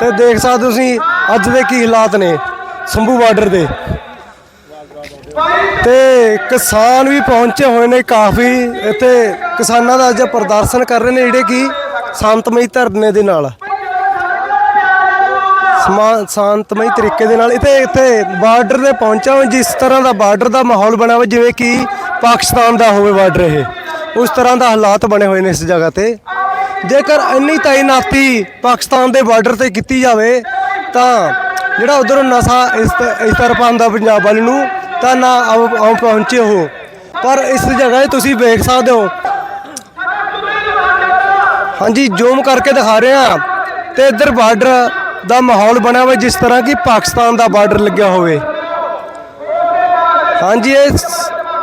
ਤੇ ਦੇਖ ਸਕਦੇ ਤੁਸੀਂ, ਅੱਜ ਦੇ ਕੀ ਹਾਲਾਤ ਨੇ ਸੰਭੂ ਬਾਰਡਰ ਦੇ। ਤੇ ਕਿਸਾਨ ਵੀ ਪਹੁੰਚੇ ਹੋਏ ਨੇ ਕਾਫੀ, ਇੱਥੇ ਕਿਸਾਨਾਂ ਦਾ ਅੱਜ ਪ੍ਰਦਰਸ਼ਨ ਕਰ ਰਹੇ ਨੇ ਜਿਹੜੇ ਕਿ ਸ਼ਾਂਤਮਈ ਧਰਨੇ ਦੇ ਨਾਲ। ਸਮਾ- ਸ਼ਾਂਤਮਈ ਤਰੀਕੇ ਦੇ ਨਾਲ ਇੱਥੇ ਇੱਥੇ ਬਾਰਡਰ ਤੇ ਪਹੁੰਚਾ ਹੋਇਆ, ਜਿਸ ਤਰ੍ਹਾਂ ਦਾ ਬਾਰਡਰ ਦਾ ਮਾਹੌਲ ਬਣਿਆ ਹੋਵੇ ਜਿਵੇਂ ਕਿ ਪਾਕਿਸਤਾਨ ਦਾ ਹੋਵੇ ਬਾਰਡਰ ਇਹ। ਉਸ ਤਰ੍ਹਾਂ ਦਾ ਹਾਲਾਤ ਬਣੇ ਹੋਏ ਨੇ ਇਸ ਜਗ੍ਹਾ ਤੇ। ਜੇਕਰ ਇੰਨੀ ਤਾਇਨਾਤੀ ਪਾਕਿਸਤਾਨ ਦੇ ਬਾਰਡਰ ਤੇ ਕੀਤੀ ਜਾਵੇ, ਤਾਂ ਜਿਹੜਾ ਉਧਰ ਨਸ਼ਾ ਇਸ ਤ- ਇਸ ਤਰਫ ਆਉਂਦਾ ਪੰਜਾਬ ਵੱਲ ਨੂੰ, ਤਾਂ ਨਾ ਆਓ ਆਓ ਪਹੁੰਚੇ ਹੋ ਪਰ ਇਸ ਜਗ੍ਹਾ 'ਤੇ ਤੁਸੀਂ ਵੇਖ ਸਕਦੇ ਹੋ। ਹਾਂਜੀ, ਜ਼ੂਮ ਕਰਕੇ ਦਿਖਾ ਰਹੇ ਹਾਂ। ਤੇ ਇੱਧਰ ਬਾਰਡਰ ਦਾ ਮਾਹੌਲ ਬਣਿਆ ਹੋਇਆ, ਜਿਸ ਤਰ੍ਹਾਂ ਕਿ ਪਾਕਿਸਤਾਨ ਦਾ ਬਾਰਡਰ ਲੱਗਿਆ ਹੋਵੇ। ਹਾਂਜੀ, ਇਹ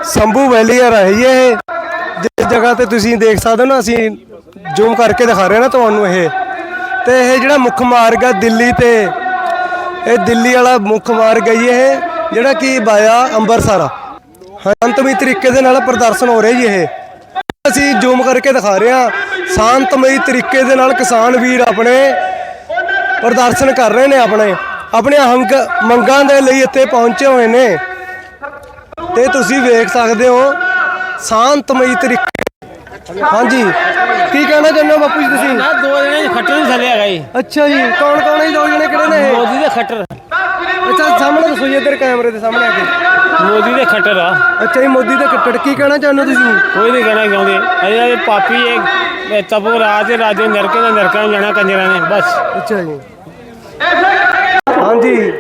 ਸੰਭੂ ਵੈਲੀਅਰ ਆ ਰਹੀ ਹੈ ਇਹ। ਜਿਸ ਜਗ੍ਹਾ ਤੇ ਤੁਸੀਂ ਦੇਖ ਸਕਦੇ ਹੋ ਨਾ, ਅਸੀਂ ਜ਼ੂਮ ਕਰਕੇ ਦਿਖਾ ਰਹੇ ਨਾ ਤੁਹਾਨੂੰ ਇਹ। ਤੇ ਇਹ ਜਿਹੜਾ ਮੁੱਖ ਮਾਰਗ ਆ ਦਿੱਲੀ ਤੇ, ਇਹ ਦਿੱਲੀ ਵਾਲਾ ਮੁੱਖ ਮਾਰਗ ਹੈ ਜੀ ਇਹ, ਜਿਹੜਾ ਕਿ ਬਾਇਆ ਅੰਮ੍ਰਿਤਸਰ ਆ। ਸ਼ਾਂਤਮਈ ਤਰੀਕੇ ਦੇ ਨਾਲ ਪ੍ਰਦਰਸ਼ਨ ਹੋ ਰਿਹਾ ਜੀ ਇਹ। ਅਸੀਂ ਜ਼ੂਮ ਕਰਕੇ ਦਿਖਾ ਰਹੇ ਹਾਂ, ਸ਼ਾਂਤਮਈ ਤਰੀਕੇ ਦੇ ਨਾਲ ਕਿਸਾਨ ਵੀਰ ਆਪਣੇ ਪ੍ਰਦਰਸ਼ਨ ਕਰ ਰਹੇ ਨੇ ਆਪਣੇ। ਆਪਣੇ ਹੰਗ ਮੰਗਾਂ ਦੇ ਲਈ ਇੱਥੇ ਪਹੁੰਚੇ ਹੋਏ ਨੇ। ਤੇ ਤੁਸੀਂ ਵੇਖ ਸਕਦੇ ਹੋ, ਸ਼ਾਂਤਮਈ ਤਰੀਕੇ ਹਾਂਜੀ। ਕੀ ਕਹਿਣਾ ਚਾਹੁੰਦੇ ਹੋ ਬਾਪੂ ਜੀ ਤੁਸੀਂ? ਨਾ ਦੋ ਜਣੇ ਖੱਟਰ ਨਹੀਂ ਥੱਲੇ ਹੈਗਾ ਜੀ। ਅੱਛਾ ਜੀ ਕੌਣ ਕੌਣ ਹੈ ਜੀ? ਦੋ ਜਣੇ ਕਿਹੜੇ ਨੇ? ਮੋਦੀ ਦੇ ਖੱਟਰ। ਅੱਛਾ ਸਾਹਮਣੇ ਦੱਸੋ ਜੀ ਇੱਧਰ ਕੈਮਰੇ ਦੇ ਸਾਹਮਣੇ ਆ ਕੇ। ਮੋਦੀ ਦੇ ਖੱਟਰ ਆ। ਅੱਛਾ ਜੀ ਮੋਦੀ ਦੇ ਕੱਟੜ ਕੀ ਕਹਿਣਾ ਚਾਹੁੰਦੇ ਹੋ ਤੁਸੀਂ? ਕੋਈ ਨਹੀਂ ਕਹਿਣਾ ਚਾਹੁੰਦੇ। ਅਜੇ ਇਹ ਪਾਪੀ ਇਹ ਤਪੋ ਰਾਜ ਦੇ ਰਾਜੇ ਨਰਕੇ ਦਾ ਨਰਕਾਂ ਨੂੰ ਜਾਣਾ ਕੰਜਰਾਂ ਨੇ ਬਸ। ਅੱਛਾ ਜੀ। ਹਾਂਜੀ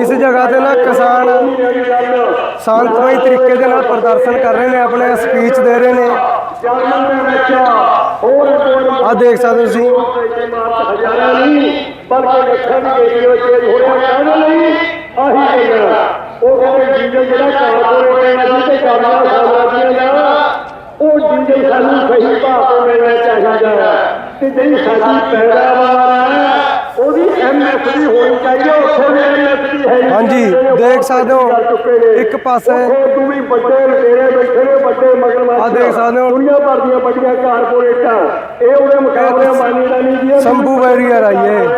ਇਸ ਜਗ੍ਹਾ ਤੇ ਨਾ ਕਿਸਾਨ ਸ਼ਾਂਤਮਈ ਤਰੀਕੇ ਦੇ ਨਾਲ ਪ੍ਰਦਰਸ਼ਨ ਕਰ ਰਹੇ ਨੇ ਆਪਣੇ ਸਪੀਚ ਦੇ ਰਹੇ ਨੇ। ਆ ਦੇਖ ਸਕਦੇ ਹੋ ਤੁਸੀਂ। ਹਜ਼ਾਰਾਂ ਨਹੀਂ ਬਲਕਿ ਲੱਖਾਂ ਦੀ ਗੇੜੀ ਵਿੱਚ ਹੋਇਆ ਕਹਿਣ ਲਈ ਆਹੀ ਗੱਲਾਂ ਉਹ ਕਹਿੰਦੇ ਡੀਜ਼ਲ ਜਿਹੜਾ ਕਾਰਪੋਰੇਟ ਨਾਲ ਤੇ ਕਰਨਾ ਸਾਲਾਦੀਆਂ ਦਾ ਉਹ ਡੀਜ਼ਲ ਸਾਨੂੰ ਸਹੀ ਭਾਅ ਤੋਂ ਮਿਲਣਾ ਚਾਹੀਦਾ ਤੇ ਜਿਹੜੀ ਸਾਡੀ ਪੈਦਾਵਾਰ ਹੈ ਉਹਦੀ ਐਮਐਸਪੀ ਹੋਣੀ ਚਾਹੀਦੀ ਉੱਥੋਂ ਦੀ ਐਮਐਸਪੀ ਹੈ ਨਹੀਂ। ਹਾਂਜੀ, ਦੇਖ ਸਕਦੇ ਹੋ। ਇੱਕ ਪਾਸੇ- ਤੂੰ ਵੀ ਵੱਡੇ ਲੁਟੇਰੇ ਬੈਠੇ ਨੇ ਵੱਡੇ ਮਗਰਮੱਛ ਆਹ ਦੇਖ ਸਕਦੇ ਹੋ। ਦੁਨੀਆ ਭਰ ਦੀਆਂ ਵੱਡੀਆਂ ਕਾਰਪੋਰੇਟਾਂ ਇਹ ਉਹਦੇ ਮੁਕਾਬਲੇ ਮਾਨੀ ਦਾ ਨਹੀਂ ਜੀ ਸੰਭੂ ਵੈਰੀਅਰ ਆ ਜੀ ਇਹ।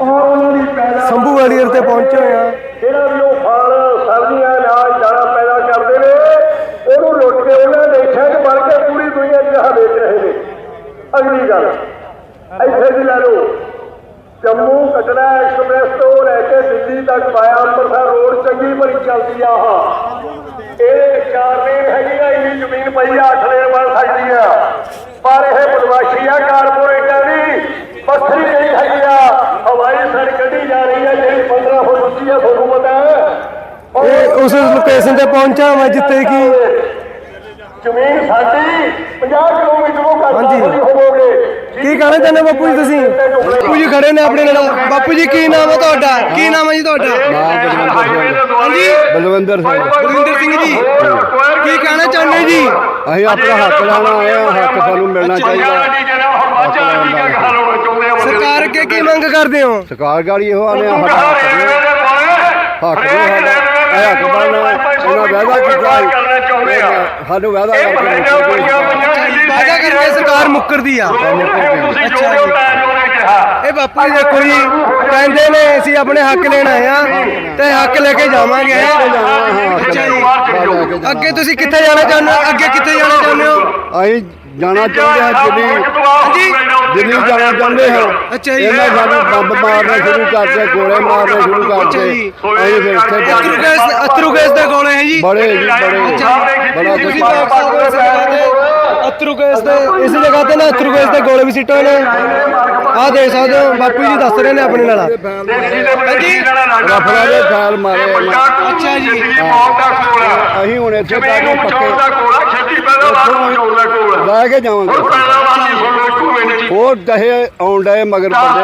ਔਰ ਉਹਨਾਂ ਦੀ ਪੈਦਾ ਸੰਭੂ ਵੈਰੀਅਰ ਤੇ ਪਹੁੰਚੇ ਹੋਏ ਆ ਜਿਹੜਾ ਵੀ ਉਹ ਫਲ ਸਬਜ਼ੀਆਂ ਅਨਾਜ ਦਾਣਾ ਪੈਦਾ ਕਰਦੇ ਨੇ ਉਹਨੂੰ ਲੁੱਟ ਕੇ ਉਹਨਾਂ ਦੇਸ਼ਾਂ 'ਚ ਵੜ ਕੇ ਪੂਰੀ ਦੁਨੀਆ 'ਚ ਆਹ ਵੇਚ ਰਹੇ ਨੇ ਅਗਲੀ ਗੱਲ ਇੱਥੇ ਵੀ ਲੈ ਲਓ ਜੰਮੂ ਕਟੜਾ ਐਕਸਪ੍ਰੈਸ ਤੋਂ ਲੈ ਕੇ ਦਿੱਲੀ ਤੱਕ ਵਾਇਆ ਅੰਮ੍ਰਿਤਸਰ ਰੋਡ ਚੰਗੀ ਭਲੀ ਚੱਲਦੀ ਆ ਆਹ। ਇਹ ਚਾਰ ਲੇਨ ਹੈਗੀ ਆ ਇੰਨੀ ਜ਼ਮੀਨ ਪਈ ਆ ਅੱਠ ਲੇਨ ਬਣ ਸਕਦੀ ਆ। ਪਰ ਇਹ ਬਦਮਾਸ਼ੀ ਆ ਕਾਰਪੋਰੇਟਾਂ ਦੀ। ਪੱਥਰੀ ਨਹੀਂ ਹੈਗੀ ਆ ਹਵਾਈ ਸੜਕ ਕੱਢੀ ਜਾ ਰਹੀ ਆ ਜਿਹੜੀ 15 ਫੁੱਟ ਉੱਚੀ ਆ ਤੁਹਾਨੂੰ ਪਤਾ ਹੈ। ਇਹ ਉਸ ਲੋਕੇਸ਼ਨ ਤੇ ਪਹੁੰਚਾ ਮੈਂ ਜਿੱਥੇ ਕਿ ਜ਼ਮੀਨ ਸਾਡੀ 50 ਕਿਲੋਮੀਟਰੋਂ ਘੱਟ ਹਾਂਜੀ। ਕੀ ਕਹਿਣਾ ਚਾਹੁੰਦੇ ਹੋ ਬਾਪੂ ਜੀ ਤੁਸੀਂ? ਬਾਪੂ ਜੀ ਖੜੇ ਨੇ ਆਪਣੇ ਨਾਲ। ਬਾਪੂ ਜੀ ਕੀ ਨਾਮ ਹੈ ਤੁਹਾਡਾ? ਕੀ ਨਾਮ ਹੈ ਜੀ ਤੁਹਾਡਾ? ਹਾਂਜੀ? ਬਲਵਿੰਦਰ ਸਿੰਘ। ਬਲਵਿੰਦਰ ਸਿੰਘ ਜੀ। ਕੀ ਕਹਿਣਾ ਚਾਹੁੰਦੇ ਜੀ? ਅਸੀਂ ਆਪਣਾ ਹੱਕ ਲੈਣਾ ਆਏ ਹਾਂ। ਹੱਕ ਸਾਨੂੰ ਮਿਲਣਾ ਚਾਹੀਦਾ। ਸਰਕਾਰ ਅੱਗੇ ਕੀ ਮੰਗ ਕਰਦੇ ਹੋ? ਸਰਕਾਰ ਗਾੜੀ ਇਹੋ ਆਨੇ ਹੱਕ ਹੱਕ ਇਹ ਹੱਕ ਬਣਨਾ ਇਹਨਾਂ ਵਾਅਦਾ ਕੀਤਾ। ਸਾਨੂੰ ਵਾਅਦਾ ਕਰਕੇ। ਵਾਅਦਾ ਕਰਕੇ ਸਰਕਾਰ ਮੁੱਕਰਦੀ ਆ। ਇਹ ਬਾਪੂ ਜੀ ਦੇਖੋ ਜੀ ਕਹਿੰਦੇ ਨੇ ਅਸੀਂ ਆਪਣੇ ਹੱਕ ਲੈਣ ਆਏ ਆ ਤੇ ਹੱਕ ਲੈ ਕੇ ਜਾਵਾਂਗੇ। ਅੱਛਾ ਜੀ ਅੱਗੇ ਤੁਸੀਂ ਕਿੱਥੇ ਜਾਣਾ ਚਾਹੁੰਦੇ ਹੋ? ਅੱਗੇ ਕਿੱਥੇ ਜਾਣਾ ਚਾਹੁੰਦੇ ਹੋ? ਅਸੀਂ ਜਾਣਾ ਚਾਹੁੰਦੇ ਹਾਂ ਦਿੱਲੀ। ਦਿੱਲੀ ਜਾਣਾ ਚਾਹੁੰਦੇ ਹਾਂ। ਅੱਛਾ ਜੀ। ਇਹਨਾਂ ਸਾਨੂੰ ਬੰਬ ਮਾਰਨੇ ਸ਼ੁਰੂ ਕਰਤੇ ਗੋਲੇ ਮਾਰਨੇ ਸ਼ੁਰੂ ਕਰਤੇ ਜੀ। ਅਸੀਂ ਫਿਰ ਇੱਥੇ ਬੈਠੇ। ਗੈਸ ਅਥਰੂ ਗੈਸ ਦੇ ਗੋਲੇ ਹੈ ਜੀ। ਬੜੇ ਜੀ ਬੜੇ। ਬੜਾ ਕੁਝ ਗੈਸ ਦੇ ਇਸ ਜਗ੍ਹਾ ਤੇ ਨਾ ਅਥਰੂ ਗੈਸ ਦੇ ਗੋਲੇ ਵੀ ਸਿੱਟੇ ਹੋਏ ਨੇ ਆਹ ਦੇਖ ਸਕਦੇ ਹੋ ਬਾਪੂ ਜੀ ਦੱਸ ਰਹੇ ਨੇ ਆਪਣੇ ਨਾਲ ਹਾਂਜੀ ਰਫਲਾ ਦੇ ਫੈਲ ਮਾਰੇ। ਅੱਛਾ ਜੀ ਅਸੀਂ ਹੁਣ ਇੱਥੇ ਤੱਕ ਪੱਕੇ ਲੈ ਕੇ ਜਾਵਾਂਗੇ ਹੋਰ ਦਹੇ ਆਉਣ ਡਏ ਮਗਰ ਬੰਦੇ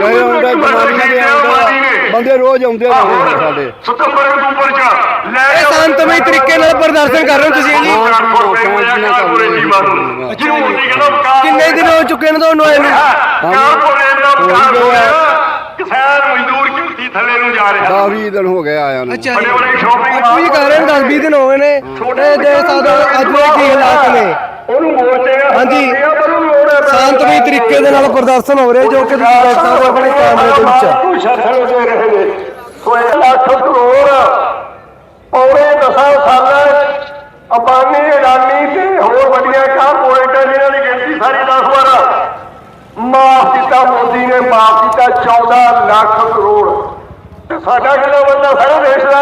ਦਹੇ ਆਉਣ ਡਏ ਜਨਾਨੀਆਂ ਦੇ ਆਉਣ ਡਏ ਬੰਦੇ ਰੋਜ਼ ਆਉਂਦੇ ਰਹੇ ਸਾਡੇ ਸਤੰਬਰ ਅਕਤੂਬਰ ਚ ਲੈ ਇਹ ਸ਼ਾਂਤਮਈ ਤਰੀਕੇ ਨਾਲ ਪ੍ਰਦਰਸ਼ਨ ਕਰ ਰਹੇ ਹੋ ਤੁਸੀਂ ਜੀ ਕਿੰਨੇ ਦਿਨ ਹੋ ਚੁੱਕੇ ਨੇ ਤੁਹਾਨੂੰ ਆਏ ਨੂੰ ਕਿਸਾਨ ਮਜ਼ਦੂਰ ਝੁੱਗੀ ਥੱਲੇ ਨੂੰ ਜਾ ਰਿਹਾ। 10 20 ਦਿਨ ਹੋ ਗਏ ਆਇਆ ਨੂੰ। ਅੱਛਾ ਜੀ। ਬੜੇ shopping ਬਾਪੂ ਜੀ ਕਹਿ ਰਹੇ ਨੇ 10 20 ਦਿਨ ਹੋ ਗਏ ਨੇ। ਇਹ ਦੇਖ ਸਕਦੇ ਹੋ ਅੱਜ ਦੇ ਕੀ ਹਾਲਾਤ ਨੇ। ਉਹਨੂੰ ਮੋਰਚੇ ਹਾਂਜੀ। ਸ਼ਾਂਤਮਈ ਤਰੀਕੇ ਦੇ ਨਾਲ ਪ੍ਰਦਰਸ਼ਨ ਹੋ ਰਿਹਾ ਜੋ ਕਿ ਤੁਸੀਂ ਦੇਖ ਸਕਦੇ ਹੋ ਆਪਣੇ ਕੈਮਰੇ ਦੇ ਵਿੱਚ। ਨੂੰ ਛੱਡਣ ਦੇ ਰਹੇ ਨੇ। ਸੋ ਇਹ ਲੱਖ ਕਰੋੜ ਪੌਣੇ ਦਸਾਂ ਸਾਲਾਂ ਅਬਾਨੀ ਅਡਾਨੀ ਤੇ ਹੋਰ ਵੱਡੀਆਂ ਕਾਰਪੋਰੇਟਾਂ ਜਿਨ੍ਹਾਂ ਦੀ ਗਿਣਤੀ ਸਾਰੀ 10 12 ਮਾਫ ਕੀਤਾ ਮੋਦੀ ਨੇ, ਮਾਫ ਕੀਤਾ 14 ਲੱਖ ਕਰੋੜ। ਸਾਡਾ ਕਿਲੋ ਬੰਦਾ ਸਾਰਾ ਦੇਸ਼ ਦਾ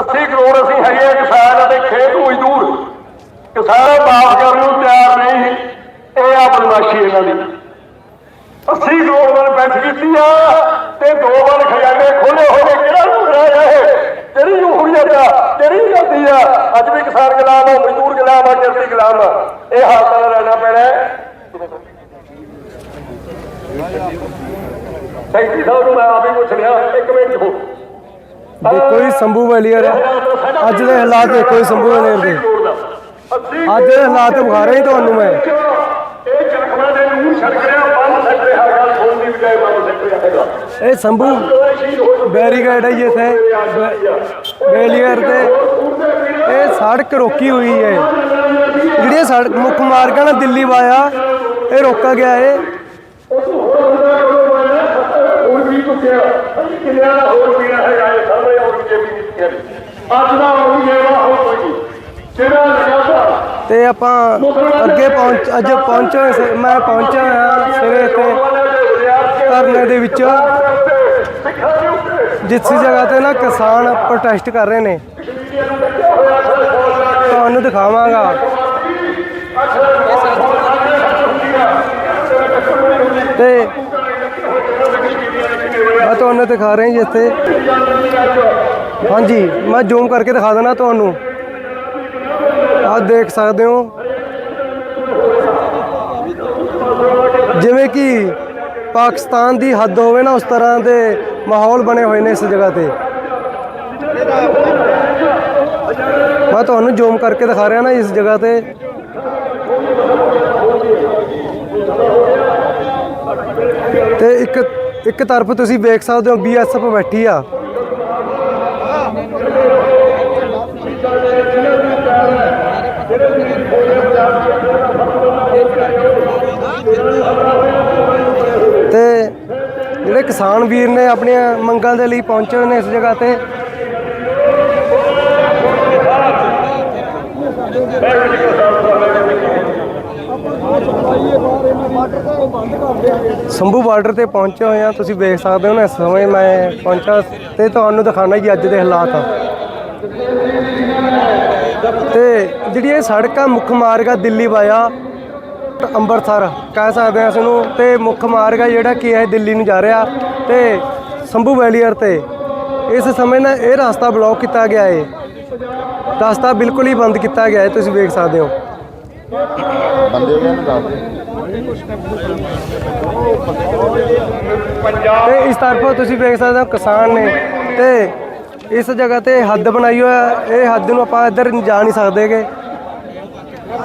80 ਕਰੋੜ ਅਸੀਂ ਹੈਗੇ ਆ ਕਿਸਾਨ ਅਤੇ ਖੇਤ ਮਜ਼ਦੂਰ। ਕਿਸਾਨ ਮਾਫ ਕਰਨ ਨੂੰ ਤਿਆਰ ਨਹੀਂ ਇਹ ਆ ਬਦਮਾਸ਼ੀ ਇਹਨਾਂ ਦੀ। 80 ਕਰੋੜ ਵਾਲ ਬੈਠ ਕੀਤੀ ਆ ਤੇ ਦੋ ਵਾਲ ਖਜ਼ਾਨੇ ਖੋਲੇ ਹੋਏ ਕਿਹੜਾ ਤੇਰੀ ਜਮਹੂਰੀਅਤ ਆ ਤੇਰੀ ਆਜ਼ਾਦੀ ਆ। ਅੱਜ ਵੀ ਕਿਸਾਨ ਗੁਲਾਮ ਆ ਮਜ਼ਦੂਰ ਗੁਲਾਮ ਆ ਕਿਰਤੀ ਗੁਲਾਮ ਆ। ਇਹ ਹਾਲਤਾਂ ਦਾ ਰਹਿਣਾ ਪੈਣਾ ਸੈਕਟਰੀ ਸਾਹਿਬ ਨੂੰ ਮੈਂ ਆਪ ਹੀ ਪੁੱਛ ਲਿਆ ਇੱਕ ਮਿੰਟ ਹੋ ਦੇਖੋ ਜੀ ਸੰਭੂ ਵੈਲੀਅਰ ਅੱਜ ਦੇ ਹਾਲਾਤ ਦੇਖੋ ਜੀ ਸੰਭੂ ਵੈਲੀਅਰ ਦੇ। ਅੱਜ ਦੇ ਹਾਲਾਤ ਵਿਖਾ ਰਿਹਾ ਤੁਹਾਨੂੰ ਮੈਂ। ਇਹ ਚਰਖਣਾ ਦੇ ਨੂੰ ਛੱਡ ਰਿਹਾ ਬੰਦ ਛੱਡ ਰਿਹਾ ਗੱਲ ਸੁਣਨ ਦੀ ਬਜਾਏ ਬੰਦ ਛੱਡ ਰਿਹਾ ਹੈਗਾ। ਇਹ ਸੰਭੂ ਬੈਰੀਕੇਡ ਹੈ ਜੀ ਇੱਥੇ ਵੈਲੀਅਰ ਤੇ। ਇਹ ਸੜਕ ਰੋਕੀ ਹੋਈ ਹੈ। ਜਿਹੜੀਆਂ ਸੜਕ, ਮੁੱਖ ਮਾਰਗਾਂ ਨਾਲ ਦਿੱਲੀ ਵਾਇਆ, ਇਹ ਰੋਕਾ ਗਿਆ ਹੈ ਹੁਣ ਤੇ ਆਪਾਂ ਅੱਗੇ ਪਹੁੰਚ ਅੱਜ ਪਹੁੰਚੇ ਮੈਂ ਪਹੁੰਚਿਆ ਹਾਂ ਸਵੇਰੇ ਇੱਥੇ ਧਰਨੇ ਦੇ ਵਿੱਚ ਜਿਸ ਜਗ੍ਹਾ ਤੇ ਨਾ ਕਿਸਾਨ ਪ੍ਰੋਟੈਸਟ ਕਰ ਰਹੇ ਨੇ। ਤੁਹਾਨੂੰ ਦਿਖਾਵਾਂਗਾ। ਤੇ ਮੈਂ ਤੁਹਾਨੂੰ ਦਿਖਾ ਰਿਹਾ ਜਿੱਥੇ ਹਾਂਜੀ, ਮੈਂ ਜ਼ੂਮ ਕਰਕੇ ਦਿਖਾ ਦੇਣਾ ਤੁਹਾਨੂੰ। ਆਹ ਦੇਖ ਸਕਦੇ ਹੋ। ਜਿਵੇਂ ਕਿ ਪਾਕਿਸਤਾਨ ਦੀ ਹੱਦ ਹੋਵੇ ਨਾ, ਉਸ ਤਰ੍ਹਾਂ ਦੇ ਮਾਹੌਲ ਬਣੇ ਹੋਏ ਨੇ ਇਸ ਜਗ੍ਹਾ ਤੇ। ਮੈਂ ਤੁਹਾਨੂੰ ਜ਼ੂਮ ਕਰਕੇ ਦਿਖਾ ਰਿਹਾ ਨਾ ਇਸ ਜਗ੍ਹਾ ਤੇ। ਤੇ ਇੱਕ ਇੱਕ ਤਰਫ ਤੁਸੀਂ ਵੇਖ ਸਕਦੇ ਹੋ ਬੀਐਸਐਫ ਬੈਠੀ ਆ। ਜਿਹੜੇ ਕਿਸਾਨ ਵੀਰ ਨੇ ਆਪਣੀਆਂ ਮੰਗਾਂ ਦੇ ਲਈ ਪਹੁੰਚੇ ਹੋਏ ਨੇ ਇਸ ਜਗ੍ਹਾ ਤੇ। ਸੰਭੂ ਬਾਰਡਰ ਤੇ ਪਹੁੰਚੇ ਹੋਏ ਆ ਤੁਸੀਂ ਵੇਖ ਸਕਦੇ ਹੋ ਨਾ, ਇਸ ਸਮੇਂ ਮੈਂ ਪਹੁੰਚਾ ਤੇ ਤੁਹਾਨੂੰ ਦਿਖਾਣਾ ਜੀ ਅੱਜ ਦੇ ਹਾਲਾਤ। ਆ ਤੇ ਜਿਹੜੀ ਇਹ ਸੜਕ ਆ ਮੁੱਖ ਮਾਰਗ ਆ ਦਿੱਲੀ ਵਾਇਆ ਅੰਮ੍ਰਿਤਸਰ ਕਹਿ ਸਕਦੇ ਆ ਇਸ ਨੂੰ ਤੇ ਮੁੱਖ ਮਾਰਗ ਆ ਜਿਹੜਾ ਕੀ ਹੈ ਦਿੱਲੀ ਨੂੰ ਜਾ ਰਿਹਾ ਤੇ ਸੰਭੂ ਵੈਲੀਅਰ ਤੇ। ਇਸ ਸਮੇਂ ਨਾ ਇਹ ਰਸਤਾ ਬਲੌਕ ਕੀਤਾ ਗਿਆ ਹੈ ਰਸਤਾ ਬਿਲਕੁਲ ਹੀ ਬੰਦ ਕੀਤਾ ਗਿਆ ਹੈ ਤੁਸੀਂ ਵੇਖ ਸਕਦੇ ਹੋ। ਤੇ ਇਸ ਤਰਫ ਤੁਸੀਂ ਵੇਖ ਸਕਦੇ ਹੋ ਕਿਸਾਨ ਨੇ ਤੇ ਇਸ ਜਗ੍ਹਾ ਤੇ ਹੱਦ ਬਣਾਈ ਹੋਇਆ ਇਹ ਹੱਦ ਨੂੰ ਆਪਾਂ ਇੱਧਰ ਜਾ ਨਹੀਂ ਸਕਦੇਗੇ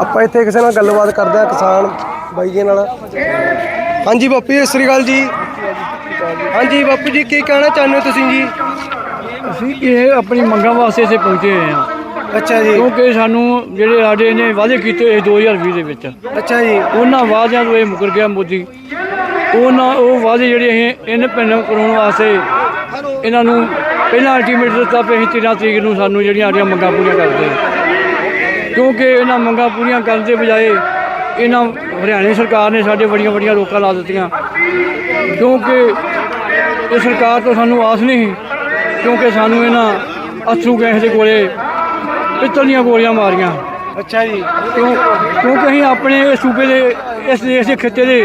ਆਪਾਂ ਇੱਥੇ ਕਿਸੇ ਨਾਲ ਗੱਲਬਾਤ ਕਰਦੇ ਆ ਕਿਸਾਨ ਬਾਈ ਜੀ ਨਾਲ। ਹਾਂਜੀ ਬਾਪੂ ਜੀ ਸਤਿ ਸ੍ਰੀ ਅਕਾਲ ਜੀ। ਹਾਂਜੀ ਬਾਪੂ ਜੀ ਕੀ ਕਹਿਣਾ ਚਾਹੁੰਦੇ ਹੋ ਤੁਸੀਂ ਜੀ? ਅਸੀਂ ਇਹ ਆਪਣੀ ਮੰਗਾਂ ਵਾਸਤੇ ਇੱਥੇ ਪਹੁੰਚੇ ਹੋਏ ਹਾਂ। ਅੱਛਾ ਜੀ। ਕਿਉਂਕਿ ਸਾਨੂੰ ਜਿਹੜੇ ਸਾਡੇ ਨੇ ਵਾਅਦੇ ਕੀਤੇ ਹੋਏ 2020 ਦੇ ਵਿੱਚ। ਅੱਛਾ ਜੀ। ਉਹਨਾਂ ਵਾਅਦਿਆਂ ਤੋਂ ਇਹ ਮੁਕਰ ਗਿਆ ਮੋਦੀ। ਉਹਨਾਂ ਉਹ ਵਾਅਦੇ ਜਿਹੜੇ ਅਸੀਂ ਇਹਨਾਂ ਪਿੰਡਾਂ ਕਰਾਉਣ ਵਾਸਤੇ ਇਹਨਾਂ ਨੂੰ ਪਹਿਲਾਂ ਅਲਟੀਮੇਟ ਦਿੱਤਾ ਵੀ ਅਸੀਂ 13 ਤਰੀਕ ਨੂੰ ਸਾਨੂੰ ਜਿਹੜੀਆਂ ਸਾਡੀਆਂ ਮੰਗਾਂ ਪੂਰੀਆਂ ਕਰਦੇ। ਕਿਉਂਕਿ ਇਹਨਾਂ ਮੰਗਾਂ ਪੂਰੀਆਂ ਕਰਨ ਦੇ ਬਜਾਏ ਇਹਨਾਂ ਹਰਿਆਣਾ ਸਰਕਾਰ ਨੇ ਸਾਡੇ ਬੜੀਆਂ ਬੜੀਆਂ ਰੋਕਾਂ ਲਾ ਦਿੱਤੀਆਂ। ਕਿਉਂਕਿ ਇਹ ਸਰਕਾਰ ਤੋਂ ਸਾਨੂੰ ਆਸ ਨਹੀਂ ਕਿਉਂਕਿ ਸਾਨੂੰ ਇਹਨਾਂ ਅਥਰੂ ਗੈਸ ਦੇ ਕੋਲੇ ਪਿੱਤਲ ਦੀਆਂ ਗੋਲੀਆਂ ਮਾਰੀਆਂ। ਅੱਛਾ ਜੀ। ਕਿਉਂ ਕਿਉਂਕਿ ਅਸੀਂ ਆਪਣੇ ਇਸ ਸੂਬੇ ਦੇ ਇਸ ਦੇਸ਼ ਦੇ ਖਿੱਤੇ ਦੇ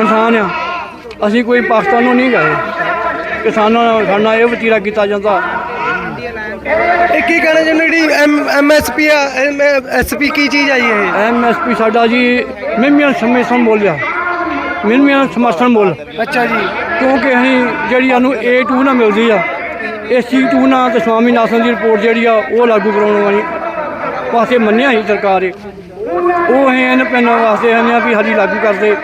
ਇਨਸਾਨ ਆ। ਅਸੀਂ ਕੋਈ ਪਾਕਿਸਤਾਨ ਨੂੰ ਨਹੀਂ ਗਏ। ਕਿਸਾਨਾਂ ਨਾਲ ਸਾਡਾ ਇਹ ਵਤੀਰਾ ਕੀਤਾ ਜਾਂਦਾ। ਇਹ ਕੀ ਕਹਿਣਾ ਚਾਹੁੰਦੇ ਜਿਹੜੀ ਐਮਐਸਪੀ ਆ ਐਸਪੀ ਕੀ ਚੀਜ਼ ਆ ਜੀ ਇਹ? ਐਮਐਸਪੀ ਸਾਡਾ ਜੀ ਮਿਹਮੀਆਂ ਸਮੇਸਨ ਬੋਲਿਆ ਮਿਹਮੀਆਂ ਸਮਰਥਨ ਮੁੱਲ। ਅੱਛਾ ਜੀ। ਕਿਉਂਕਿ ਅਸੀਂ ਜਿਹੜੀ ਸਾਨੂੰ A2 ਨਾ ਮਿਲਦੀ ਆ ਇਹ C2 ਨਾ ਤੇ ਸਵਾਮੀਨਾਥਨ ਦੀ ਰਿਪੋਰਟ ਜਿਹੜੀ ਆ ਉਹ ਲਾਗੂ ਕਰਾਉਣ ਵਾਲੀ ਵਾਸਤੇ ਮੰਨਿਆ ਸੀ ਸਰਕਾਰ ਉਹ ਅਸੀਂ ਇਹਨਾਂ ਪੈਨਾਂ ਵਾਸਤੇ ਆ ਵੀ ਸਾਡੀ ਲਾਗੂ ਕਰਦੇ।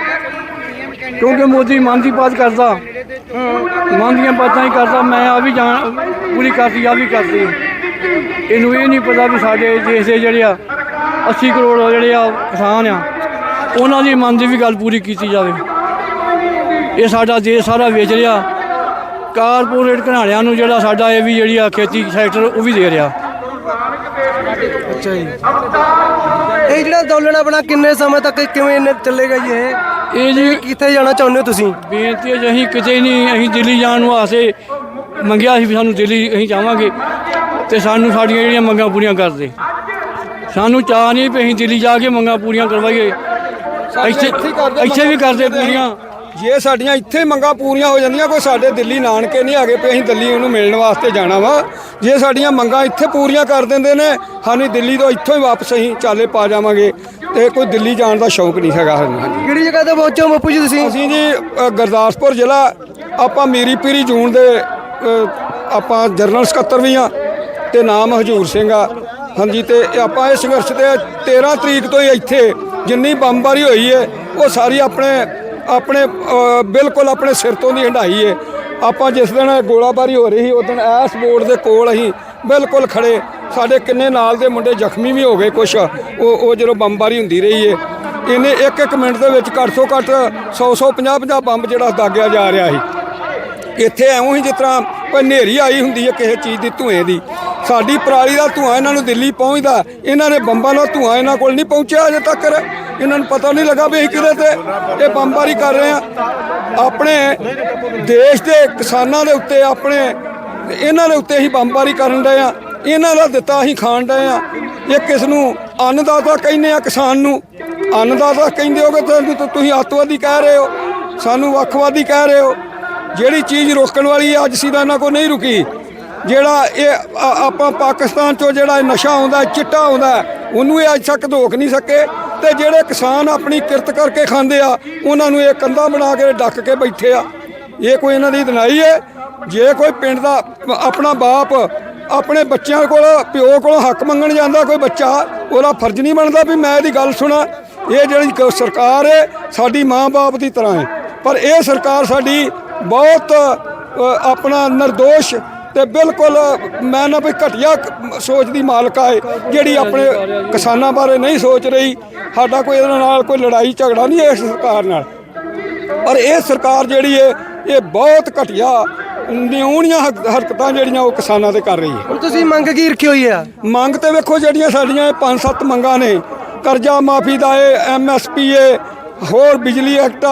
ਕਿਉਂਕਿ ਮੋਦੀ ਮਨ ਦੀ ਬਾਤ ਕਰਦਾ ਮਨ ਦੀਆਂ ਬਾਤਾਂ ਹੀ ਕਰਦਾ, ਮੈਂ ਆ ਵੀ ਜਾਣ, ਪੂਰੀ ਕਰਦੀ, ਆ ਵੀ ਕਰਦੀ। ਇਹਨੂੰ ਇਹ ਨਹੀਂ ਪਤਾ ਵੀ ਸਾਡੇ ਦੇਸ਼ ਦੇ ਜਿਹੜੇ ਆ 80 ਕਰੋੜ ਜਿਹੜੇ ਆ, ਕਿਸਾਨ ਆ, ਉਹਨਾਂ ਦੀ ਮਨ ਦੀ ਵੀ ਗੱਲ ਪੂਰੀ ਕੀਤੀ ਜਾਵੇ। ਇਹ ਸਾਡਾ ਦੇਸ਼ ਸਾਰਾ ਵੇਚ ਰਿਹਾ। ਕਾਰਪੋਰੇਟ ਘਰਾਣਿਆਂ ਨੂੰ ਜਿਹੜਾ ਸਾਡਾ ਇਹ ਵੀ ਜਿਹੜੀ ਆ ਖੇਤੀ ਸੈਕਟਰ, ਉਹ ਵੀ ਦੇ ਰਿਹਾ। ਅੱਛਾ ਜੀ। ਇਹ ਜਿਹੜਾ ਅੰਦੋਲਨ ਆਪਣਾ ਕਿੰਨੇ ਸਮੇਂ ਤੱਕ ਕਿਵੇਂ ਇਹਨੇ ਚੱਲੇਗਾ ਜੀ ਇਹ? ਇਹ ਜੀ ਕਿੱਥੇ ਜਾਣਾ ਚਾਹੁੰਦੇ ਹੋ ਤੁਸੀਂ? ਬੇਨਤੀ ਹੈ ਜੀ ਅਸੀਂ ਕਿਤੇ ਨਹੀਂ ਅਸੀਂ ਦਿੱਲੀ ਜਾਣ ਵਾਸਤੇ ਮੰਗਿਆ ਸੀ ਵੀ ਸਾਨੂੰ ਦਿੱਲੀ ਅਸੀਂ ਜਾਵਾਂਗੇ ਤੇ ਸਾਨੂੰ ਸਾਡੀਆਂ ਜਿਹੜੀਆਂ ਮੰਗਾਂ ਪੂਰੀਆਂ ਕਰਦੇ ਸਾਨੂੰ ਚਾਹ ਨਹੀਂ ਵੀ ਅਸੀਂ ਦਿੱਲੀ ਜਾ ਕੇ ਮੰਗਾਂ ਪੂਰੀਆਂ ਕਰਵਾਈਏ। ਇੱਥੇ ਇੱਥੇ ਵੀ ਕਰਦੇ ਪੂਰੀਆਂ। ਜੇ ਸਾਡੀਆਂ ਇੱਥੇ ਮੰਗਾਂ ਪੂਰੀਆਂ ਹੋ ਜਾਂਦੀਆਂ ਕੋਈ ਸਾਡੇ ਦਿੱਲੀ ਨਾਨਕੇ ਨਹੀਂ ਹੈਗੇ ਵੀ ਅਸੀਂ ਦਿੱਲੀ ਉਹਨੂੰ ਮਿਲਣ ਵਾਸਤੇ ਜਾਣਾ ਵਾ। ਜੇ ਸਾਡੀਆਂ ਮੰਗਾਂ ਇੱਥੇ ਪੂਰੀਆਂ ਕਰ ਦਿੰਦੇ ਨੇ ਸਾਨੂੰ ਦਿੱਲੀ ਤੋਂ ਇੱਥੋਂ ਹੀ ਵਾਪਸ ਅਸੀਂ ਚਾਲੇ ਪਾ ਜਾਵਾਂਗੇ। ਤੇ ਕੋਈ ਦਿੱਲੀ ਜਾਣ ਦਾ ਸ਼ੌਂਕ ਨਹੀਂ ਹੈਗਾ ਸਾਨੂੰ ਹਾਂਜੀ। ਕਿਹੜੀ ਜਗ੍ਹਾ ਤੇ ਪਹੁੰਚੇ ਹੋ ਬਾਪੂ ਜੀ ਤੁਸੀਂ? ਅਸੀਂ ਜੀ ਅ, ਗੁਰਦਾਸਪੁਰ ਜ਼ਿਲ੍ਹਾ ਆਪਾਂ ਮੀਰੀ ਪੀਰੀ ਜੂਨ ਦੇ ਅ, ਆਪਾਂ ਜਰਨਲ ਸਕੱਤਰ ਵੀ ਆ ਤੇ ਨਾਮ ਹਜੂਰ ਸਿੰਘ ਆ। ਹਾਂਜੀ ਤੇ ਇਹ ਆਪਾਂ ਇਹ ਸੰਘਰਸ਼ ਤੇ 13 ਤਰੀਕ ਤੋਂ ਹੀ ਇੱਥੇ ਜਿੰਨੀ ਬੰਬਾਰੀ ਹੋਈ ਹੈ ਉਹ ਸਾਰੀ ਆਪਣੇ ਆਪਣੇ ਅ, ਬਿਲਕੁਲ ਆਪਣੇ ਸਿਰ ਤੋਂ ਦੀ ਹੰਡਾਈ ਹੈ ਆਪਾਂ ਜਿਸ ਦਿਨ ਗੋਲਾਬਾਰੀ ਹੋ ਰਹੀ ਸੀ ਉਸ ਦਿਨ ਐਸ ਬੋਰਡ ਦੇ ਕੋਲ ਅਸੀਂ ਬਿਲਕੁਲ ਖੜੇ ਸਾਡੇ ਕਿੰਨੇ ਨਾਲ ਦੇ ਮੁੰਡੇ ਜ਼ਖਮੀ ਵੀ ਹੋ ਗਏ ਕੁਛ। ਉਹ ਉਹ ਜਦੋਂ ਬੰਬਾਰੀ ਹੁੰਦੀ ਰਹੀ ਹੈ ਇਹਨੇ ਇੱਕ ਇੱਕ ਮਿੰਟ ਦੇ ਵਿੱਚ ਘੱਟ ਤੋਂ ਘੱਟ 100 100 50 50 ਬੰਬ ਜਿਹੜਾ ਦਾਗਿਆ ਜਾ ਰਿਹਾ ਸੀ। ਇੱਥੇ ਐਵੇਂ ਹੀ ਜਿਸ ਤਰ੍ਹਾਂ ਕੋਈ ਹਨੇਰੀ ਆਈ ਹੁੰਦੀ ਹੈ ਕਿਸੇ ਚੀਜ਼ ਦੀ ਧੂਏ ਦੀ। ਸਾਡੀ ਪਰਾਲੀ ਦਾ ਧੂਆਂ ਇਹਨਾਂ ਨੂੰ ਦਿੱਲੀ ਪਹੁੰਚਦਾ। ਇਹਨਾਂ ਨੇ ਬੰਬਾਂ ਦਾ ਧੂਆਂ ਇਹਨਾਂ ਕੋਲ ਨਹੀਂ ਪਹੁੰਚਿਆ ਅਜੇ ਤੱਕ। ਇਹਨਾਂ ਨੂੰ ਪਤਾ ਨਹੀਂ ਲੱਗਾ ਵੀ ਅਸੀਂ ਕਿਹਦੇ ਤੇ ਇਹ ਬੰਬਾਰੀ ਕਰ ਰਹੇ ਆ ਆਪਣੇ ਦੇਸ਼ ਦੇ ਕਿਸਾਨਾਂ ਦੇ ਉੱਤੇ, ਆਪਣੇ ਇਹਨਾਂ ਦੇ ਉੱਤੇ ਹੀ ਬੰਬਾਰੀ ਕਰਨ ਰਹੇ ਆ ਇਹਨਾਂ ਦਾ ਦਿੱਤਾ ਅਸੀਂ ਖਾਣ ਰਹੇ ਆ ਇਹ ਕਿਸ ਨੂੰ? ਅੰਨਦਾਤਾ ਕਹਿੰਦੇ ਆ ਕਿਸਾਨ ਨੂੰ। ਅੰਨਦਾਤਾ ਕਹਿੰਦੇ ਹੋਗੇ ਤੁਹਾਨੂੰ ਤੁਸੀਂ ਅੱਤਵਾਦੀ ਕਹਿ ਰਹੇ ਹੋ। ਸਾਨੂੰ ਵੱਖਵਾਦੀ ਕਹਿ ਰਹੇ ਹੋ। ਜਿਹੜੀ ਚੀਜ਼ ਰੋਕਣ ਵਾਲੀ ਹੈ, ਅੱਜ ਸੀਦਾ ਇਹਨਾਂ ਕੋ ਨਹੀਂ ਰੁਕੀ। ਜਿਹੜਾ ਇਹ ਆਪਾਂ ਪਾਕਿਸਤਾਨ ਚੋਂ ਜਿਹੜਾ ਨਸ਼ਾ ਆਉਂਦਾ ਚਿੱਟਾ ਆਉਂਦਾ ਉਹਨੂੰ ਇਹ ਅੱਜ ਤੱਕ ਰੋਕ ਨਹੀਂ ਸਕੇ। ਤੇ ਜਿਹੜੇ ਕਿਸਾਨ ਆਪਣੀ ਕਿਰਤ ਕਰਕੇ ਖਾਂਦੇ ਆ ਉਹਨਾਂ ਨੂੰ ਇਹ ਕੰਧਾਂ ਬਣਾ ਕੇ ਡੱਕ ਕੇ ਬੈਠੇ ਆ। ਇਹ ਕੋਈ ਇਹਨਾਂ ਦੀ ਦਨਾਈ ਹੈ ਜੇ ਕੋਈ ਪਿੰਡ ਦਾ ਆਪਣਾ ਬਾਪ ਆਪਣੇ ਬੱਚਿਆਂ ਕੋਲ, ਪਿਓ ਕੋਲ ਹੱਕ ਮੰਗਣ ਜਾਂਦਾ ਕੋਈ ਬੱਚਾ, ਉਹਦਾ ਫਰਜ਼ ਨਹੀਂ ਬਣਦਾ ਵੀ ਮੈਂ ਇਹਦੀ ਗੱਲ ਸੁਣਾ। ਇਹ ਜਿਹੜੀ ਸਰਕਾਰ ਹੈ ਸਾਡੀ ਮਾਂ-ਬਾਪ ਦੀ ਤਰ੍ਹਾਂ ਹੈ ਪਰ ਇਹ ਸਰਕਾਰ ਸਾਡੀ ਬਹੁਤ ਆਪਣਾ ਨਿਰਦੋਸ਼ ਤੇ ਬਿਲਕੁਲ ਮੈਂ ਨਾ ਵੀ ਘਟੀਆ ਸੋਚ ਦੀ ਮਾਲਕਾ ਹੈ ਜਿਹੜੀ ਆਪਣੇ ਕਿਸਾਨਾਂ ਬਾਰੇ ਨਹੀਂ ਸੋਚ ਰਹੀ। ਸਾਡਾ ਕੋਈ ਇਹਦੇ ਨਾਲ ਕੋਈ ਲੜਾਈ ਝਗੜਾ ਨਹੀਂ ਹੈ ਇਸ ਸਰਕਾਰ ਨਾਲ। ਪਰ ਇਹ ਸਰਕਾਰ ਜਿਹੜੀ ਹੈ ਇਹ ਬਹੁਤ ਘਟੀਆ ਨਿਉਣੀਆਂ ਹਰ- ਹਰਕਤਾਂ ਜਿਹੜੀਆਂ ਉਹ ਕਿਸਾਨਾਂ ਤੇ ਕਰ ਰਹੀ ਹੈ। ਹੁਣ ਤੁਸੀਂ ਮੰਗ ਕੀ ਰੱਖੀ ਹੋਈ ਆ? ਮੰਗ ਤੇ ਵੇਖੋ ਜਿਹੜੀਆਂ ਸਾਡੀਆਂ ਇਹ ਪੰਜ ਸੱਤ ਮੰਗਾਂ ਨੇ ਕਰਜ਼ਾ ਮਾਫੀ ਦਾ ਏ ਐਮਐਸਪੀ ਏ ਹੋਰ ਬਿਜਲੀ ਐਕਟ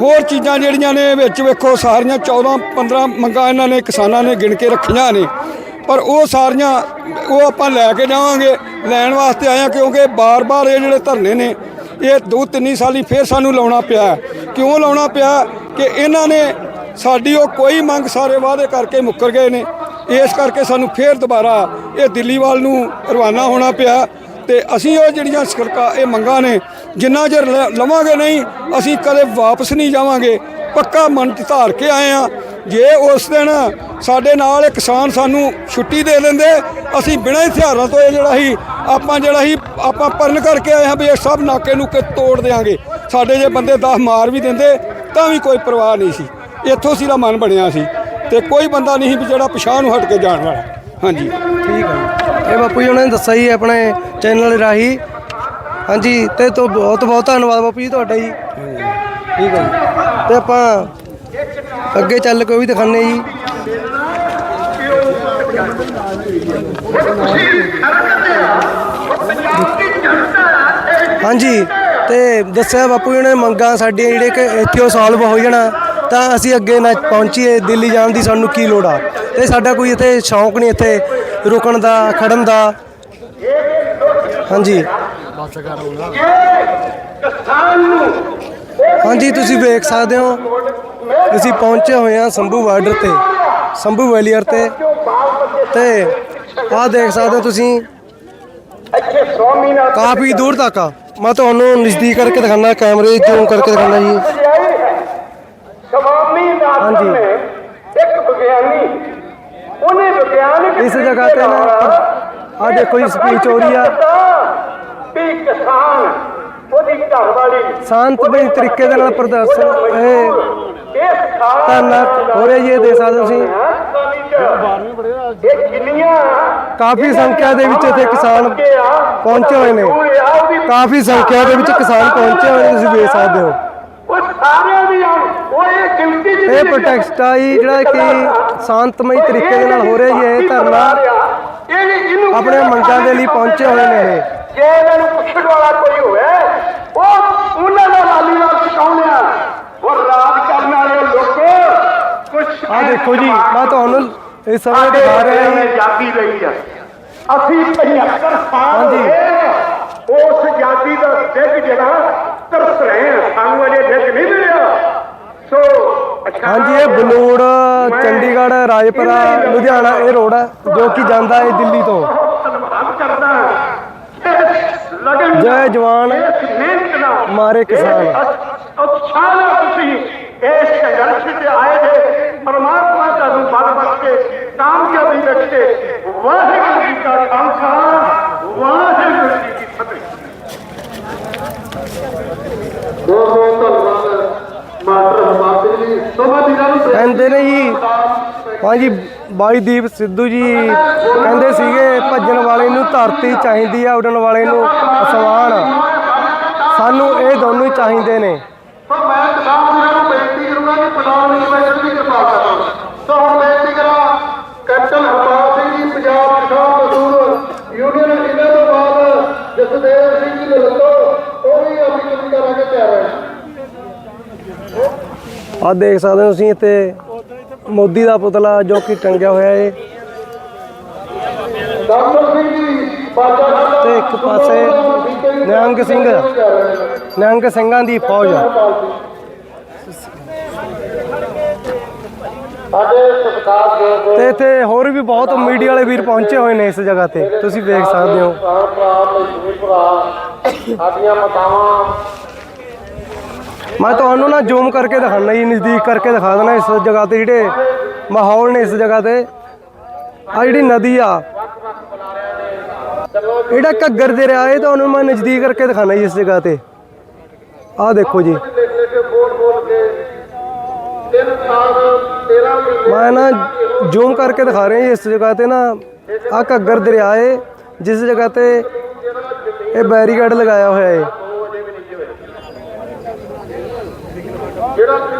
ਹੋਰ ਚੀਜ਼ਾਂ ਜਿਹੜੀਆਂ ਨੇ ਵਿੱਚ ਵੇਖੋ ਸਾਰੀਆਂ 14 15 ਮੰਗਾਂ ਇਹਨਾਂ ਨੇ ਕਿਸਾਨਾਂ ਨੇ ਗਿਣ ਕੇ ਰੱਖੀਆਂ ਨੇ। ਪਰ ਉਹ ਸਾਰੀਆਂ ਉਹ ਆਪਾਂ ਲੈ ਕੇ ਜਾਵਾਂਗੇ ਲੈਣ ਵਾਸਤੇ ਹਾਂ ਕਿਉਂਕਿ ਬਾਰ-ਬਾਰ ਇਹ ਜਿਹੜੇ ਧਰਨੇ ਨੇ ਇਹ ਦੋ ਤਿੰਨੀ ਸਾਲੀ ਫੇਰ ਸਾਨੂੰ ਲਾਉਣਾ ਪਿਆ। ਕਿਉਂ ਲਾਉਣਾ ਪਿਆ? ਕਿ ਇਹਨਾਂ ਨੇ ਸਾਡੀ ਉਹ ਕੋਈ ਮੰਗ ਸਾਰੇ ਵਾਅਦੇ ਕਰਕੇ ਮੁੱਕਰ ਗਏ ਨੇ। ਇਸ ਕਰਕੇ ਸਾਨੂੰ ਫੇਰ ਦੁਬਾਰਾ ਇਹ ਦਿੱਲੀ ਵੱਲ ਨੂੰ ਰਵਾਨਾ ਹੋਣਾ ਪਿਆ ਤੇ ਅਸੀਂ ਉਹ ਜਿਹੜੀਆਂ ਸਰਕਾਰ ਇਹ ਮੰਗਾਂ ਨੇ, ਜਿੰਨਾ ਚਿਰ ਲ- ਲਵਾਂਗੇ ਨਹੀਂ, ਅਸੀਂ ਕਦੇ ਵਾਪਸ ਨਹੀਂ ਜਾਵਾਂਗੇ। ਪੱਕਾ ਮਨ ਧਾਰ ਕੇ ਆਏ ਆ ਜੇ ਉਸ ਦਿਨ ਸਾਡੇ ਨਾਲ ਇਹ ਕਿਸਾਨ ਸਾਨੂੰ ਛੁੱਟੀ ਦੇ ਦਿੰਦੇ ਅਸੀਂ ਬਿਨਾਂ ਹਥਿਆਰਾਂ ਤੋਂ ਇਹ ਜਿਹੜਾ ਹੀ ਆਪਾਂ ਜਿਹੜਾ ਹੀ ਆਪਾਂ ਪਰਨ ਕਰਕੇ ਆਏ ਹਾਂ ਵੀ ਇਹ ਸਭ ਨਾਕੇ ਨੂੰ ਤੋੜ ਦੇਾਂਗੇ ਸਾਡੇ ਜੇ ਬੰਦੇ 10 ਮਾਰ ਵੀ ਦਿੰਦੇ ਤਾਂ ਵੀ ਕੋਈ ਪਰਵਾਹ ਨਹੀਂ ਸੀ। ਇੱਥੋਂ ਸੀ ਦਾ ਮਨ ਬਣਿਆ ਸੀ। ਤੇ ਕੋਈ ਬੰਦਾ ਨਹੀਂ ਵੀ ਜਿਹੜਾ ਪਛਾਣ ਨੂੰ ਹਟ ਕੇ ਜਾਣ ਵਾਲਾ। ਹਾਂਜੀ। ਠੀਕ ਹੈ ਇਹ ਬਾਪੂ ਜੀ ਉਹਨਾਂ ਨੇ ਦੱਸਿਆ ਹੀ ਆਪਣੇ ਚੈਨਲ ਰਾਹੀਂ। ਹਾਂਜੀ ਤੇ ਤੋਂ ਬਹੁਤ ਬਹੁਤ ਧੰਨਵਾਦ ਬਾਪੂ ਜੀ ਤੁਹਾਡਾ ਜੀ। ਠੀਕ ਹੈ ਤੇ ਆਪਾਂ ਅੱਗੇ ਚੱਲ ਕੇ ਉਹ ਵੀ ਦਿਖਾਣੇ ਜੀ। ਹਾਂਜੀ, ਤੇ ਦੱਸਿਆ ਬਾਪੂ ਜੀ ਨੇ ਮੰਗਾਂ ਸਾਡੀਆਂ ਜਿਹੜੇ ਕਿ ਇੱਥੇ ਉਹ ਸੋਲਵ ਹੋ ਜਾਣਾ, ਤਾਂ ਅਸੀਂ ਅੱਗੇ ਨਾ ਪਹੁੰਚੀਏ, ਦਿੱਲੀ ਜਾਣ ਦੀ ਸਾਨੂੰ ਕੀ ਲੋੜ ਆ? ਤੇ ਸਾਡਾ ਕੋਈ ਇੱਥੇ ਸ਼ੌਂਕ ਨਹੀਂ ਇੱਥੇ ਰੁਕਣ ਦਾ, ਖੜਨ ਦਾ। ਹਾਂਜੀ। ਹਾਂਜੀ, ਤੁਸੀਂ ਵੇਖ ਸਕਦੇ ਹੋ। ਅਸੀਂ ਪਹੁੰਚੇ ਹੋਏ ਹਾਂ ਸੰਭੂ ਬਾਰਡਰ ਤੇ, ਸੰਭੂ ਵੈਲੀਅਰ ਤੇ। ਤੇ ਆਹ ਦੇਖ ਸਕਦੇ ਹੋ ਤੁਸੀਂ, ਕਾਫੀ ਦੂਰ ਤੱਕ ਆ। ਮੈਂ ਤੁਹਾਨੂੰ ਨਜ਼ਦੀਕ ਕਰਕੇ ਦਿਖਾਣਾ ਕੈਮਰੇ ਜ਼ੂਮ ਕਰਕੇ ਦਿਖਾਣਾ ਜੀ। ਹਾਂਜੀ। ਇੱਕ ਵਿਗਿਆਨੀ ਉਹਨੇ ਵਿਗਿਆਨਿਕ ਇਸ ਜਗ੍ਹਾ ਤੇ ਨਾ ਆ ਦੇਖੋ ਜੀ ਸਪੀਚ ਹੋ ਰਹੀ ਆ। ਵੀ ਕਿਸਾਨ ਸ਼ਾਂਤਮਈ ਤਰੀਕੇ ਦੇ ਨਾਲ ਪ੍ਰਦਰਸ਼ਨ। ਇਹ ਧਰਨਾ ਹੋ ਰਿਹਾ ਜੀ ਇਹ ਦੇਖ ਸਕਦੇ ਹੋ ਤੁਸੀਂ ਕਾਫੀ ਸੰਖਿਆ ਦੇ ਵਿੱਚ ਇੱਥੇ ਕਿਸਾਨ ਪਹੁੰਚੇ ਹੋਏ ਨੇ। ਕਾਫੀ ਸੰਖਿਆ ਦੇ ਵਿੱਚ ਕਿਸਾਨ ਪਹੁੰਚੇ ਹੋਏ ਨੇ ਤੁਸੀਂ ਦੇਖ ਸਕਦੇ ਹੋ। ਦੀ ਇਹ ਪ੍ਰੋਟੈਸਟ ਆ ਜਿਹੜਾ ਕਿ ਸ਼ਾਂਤਮਈ ਤਰੀਕੇ ਦੇ ਨਾਲ ਹੋ ਰਿਹਾ ਜੀ ਇਹ ਧਰਨਾ ਆਪਣੇ ਮੰਗਾਂ ਦੇ ਲਈ ਪਹੁੰਚੇ ਹੋਏ ਨੇ ਇਹ ਜੇ ਇਹਨਾਂ ਨੂੰ ਪੁੱਛਣ ਵਾਲਾ ਕੋਈ ਹੋਵੇ ਉਹ ਉਹਨਾਂ ਦਾ ਲਾਲੀ ਨਾਲ ਸਿਕਾਉਂਦੇ ਆ ਉਹ ਰਾਜ ਕਰਨ ਵਾਲੇ ਲੋਕੋ ਕੁਛ ਆ ਦੇਖੋ ਜੀ ਮੈਂ ਤੁਹਾਨੂੰ ਇਸ ਸਮੇਂ ਦਿਖਾ ਰਿਹਾ ਹਾਂ ਜਾਤੀ ਲਈ ਆ। ਅਸੀਂ 75 ਸਾਲ। ਹੋਏ ਉਸ ਜਾਤੀ ਦਾ ਡਿੱਗ ਜਿਹੜਾ ਤਰਸ ਰਹੇ ਆ। ਸਾਨੂੰ ਅਜੇ ਡਿੱਗ ਨਹੀਂ ਮਿਲਿਆ। ਸੋ ਹਾਂਜੀ ਇਹ ਬਲੂੜ ਚੰਡੀਗੜ੍ਹ ਰਾਜਪੁਰਾ ਲੁਧਿਆਣਾ ਇਹ ਰੋਡ ਹੈ ਜੋ ਕਿ ਜਾਂਦਾ ਹੈ ਦਿੱਲੀ ਤੋਂ। ਜੈ ਜਵਾਨ ਮਾਰੇ ਕਿਸਾਨ। ਉਤਸ਼ਾਹ ਤੁਸੀਂ ਇਸ ਕਾਮਯਾਬੀ ਬਖਸ਼ੇ ਵਾਹਿਗੁਰੂ ਜੀ ਕਾ ਖਾਲਸਾ ਵਾਹਿਗੁਰੂ ਜੀ ਕੀ ਫਤਿਹ ਬਹੁਤ ਬਹੁਤ ਧੰਨਵਾਦ ਮਾਸਟਰ ਹਰਪਾਲ ਸਿੰਘ ਜੀ ਸੋਭਾ ਵੀਰਾਂ ਨੂੰ ਕਹਿੰਦੇ ਨੇ ਜੀ ਹਾਂਜੀ ਬਾਈਦੀਪ ਸਿੱਧੂ ਜੀ ਕਹਿੰਦੇ ਸੀਗੇ ਭੱਜਣ ਵਾਲੇ ਨੂੰ ਧਰਤੀ ਚਾਹੀਦੀ ਆ ਉੱਡਣ ਵਾਲੇ ਨੂੰ ਅਸਮਾਨ ਸਾਨੂੰ ਇਹ ਦੋਨੋਂ ਹੀ ਚਾਹੀਦੇ ਨੇ ਮੈਂ ਕਿਸਾਨ ਵੀਰਾਂ ਨੂੰ ਬੇਨਤੀ ਕਰੂੰਗਾ ਕਿ ਪਟਾਲ ਯੂਨੀਵਰਸਿਟੀ ਦੀ ਕਿਰਪਾ ਕਰੋ ਸੋ ਹੁਣ ਬੇਨਤੀ ਕਰਾਂ? ਕੈਪਟਨ ਹਰਪਾਲ ਸਿੰਘ ਜੀ ਪੰਜਾਬ ਕਿਸਾਨ ਮਜ਼ਦੂਰ ਯੂਨੀਅਨ ਇਹਨਾਂ ਤੋਂ ਬਾਅਦ ਜਸਦੇਵ ਸਿੰਘ ਜੀ ਲੱਤੋ ਉਹ ਵੀ ਆਪਣੀ ਕਮੀ ਕਰਾਂਗੇ ਤਿਆਰ ਹੈ। ਆਹ ਦੇਖ ਸਕਦੇ ਹੋ ਤੁਸੀਂ ਇੱਥੇ ਮੋਦੀ ਦਾ ਪੁਤਲਾ ਜੋ ਕਿ ਟੰਗਿਆ ਹੋਇਆ ਹੈ ਡਾਕਟਰ ਸਿੰਘ ਜੀ ਤੇ ਇੱਕ ਪਾਸੇ ਨਿਹੰਗ ਸਿੰਘ ਨਿਹੰਗ ਸਿੰਘਾਂ ਦੀ ਫੌਜ ਆ ਸਾਡੇ ਸਤਿਕਾਰ ਦੇ ਤੇ ਇੱਥੇ ਹੋਰ ਵੀ ਬਹੁਤ ਮੀਡੀਆ ਵਾਲੇ ਵੀਰ ਪਹੁੰਚੇ ਹੋਏ ਨੇ ਇਸ ਜਗ੍ਹਾ ਤੇ। ਤੁਸੀਂ ਵੇਖ ਸਕਦੇ ਹੋ। ਮੈਂ ਤੁਹਾਨੂੰ ਨਾ ਜ਼ੂਮ ਕਰਕੇ ਦਿਖਾਣਾ ਜੀ, ਨਜ਼ਦੀਕ ਕਰਕੇ ਦਿਖਾ ਦੇਣਾ ਇਸ ਜਗ੍ਹਾ ਤੇ ਜਿਹੜੇ ਮਾਹੌਲ ਨੇ ਇਸ ਜਗ੍ਹਾ ਤੇ। ਆ ਜਿਹੜੀ ਨਦੀ ਆ, ਇਹਦਾ ਘੱਗਰ ਦੇ ਰਿਹਾ ਇਹ ਤੁਹਾਨੂੰ ਮੈਂ ਨਜ਼ਦੀਕ ਕਰਕੇ ਦਿਖਾਣਾ ਜੀ ਇਸ ਜਗ੍ਹਾ ਤੇ। ਆਹ ਦੇਖੋ ਜੀ। ਮੈਂ ਨਾ ਜ਼ੂਮ ਕਰਕੇ ਦਿਖਾ ਰਿਹਾ ਜੀ ਇਸ ਜਗ੍ਹਾ ਤੇ ਨਾ ਆ ਘੱਗਰ ਦਰਿਆ ਏ, ਜਿਸ ਜਗ੍ਹਾ ਤੇ ਇਹ ਬੈਰੀਕੇਡ ਲਗਾਇਆ ਹੋਇਆ ਏ।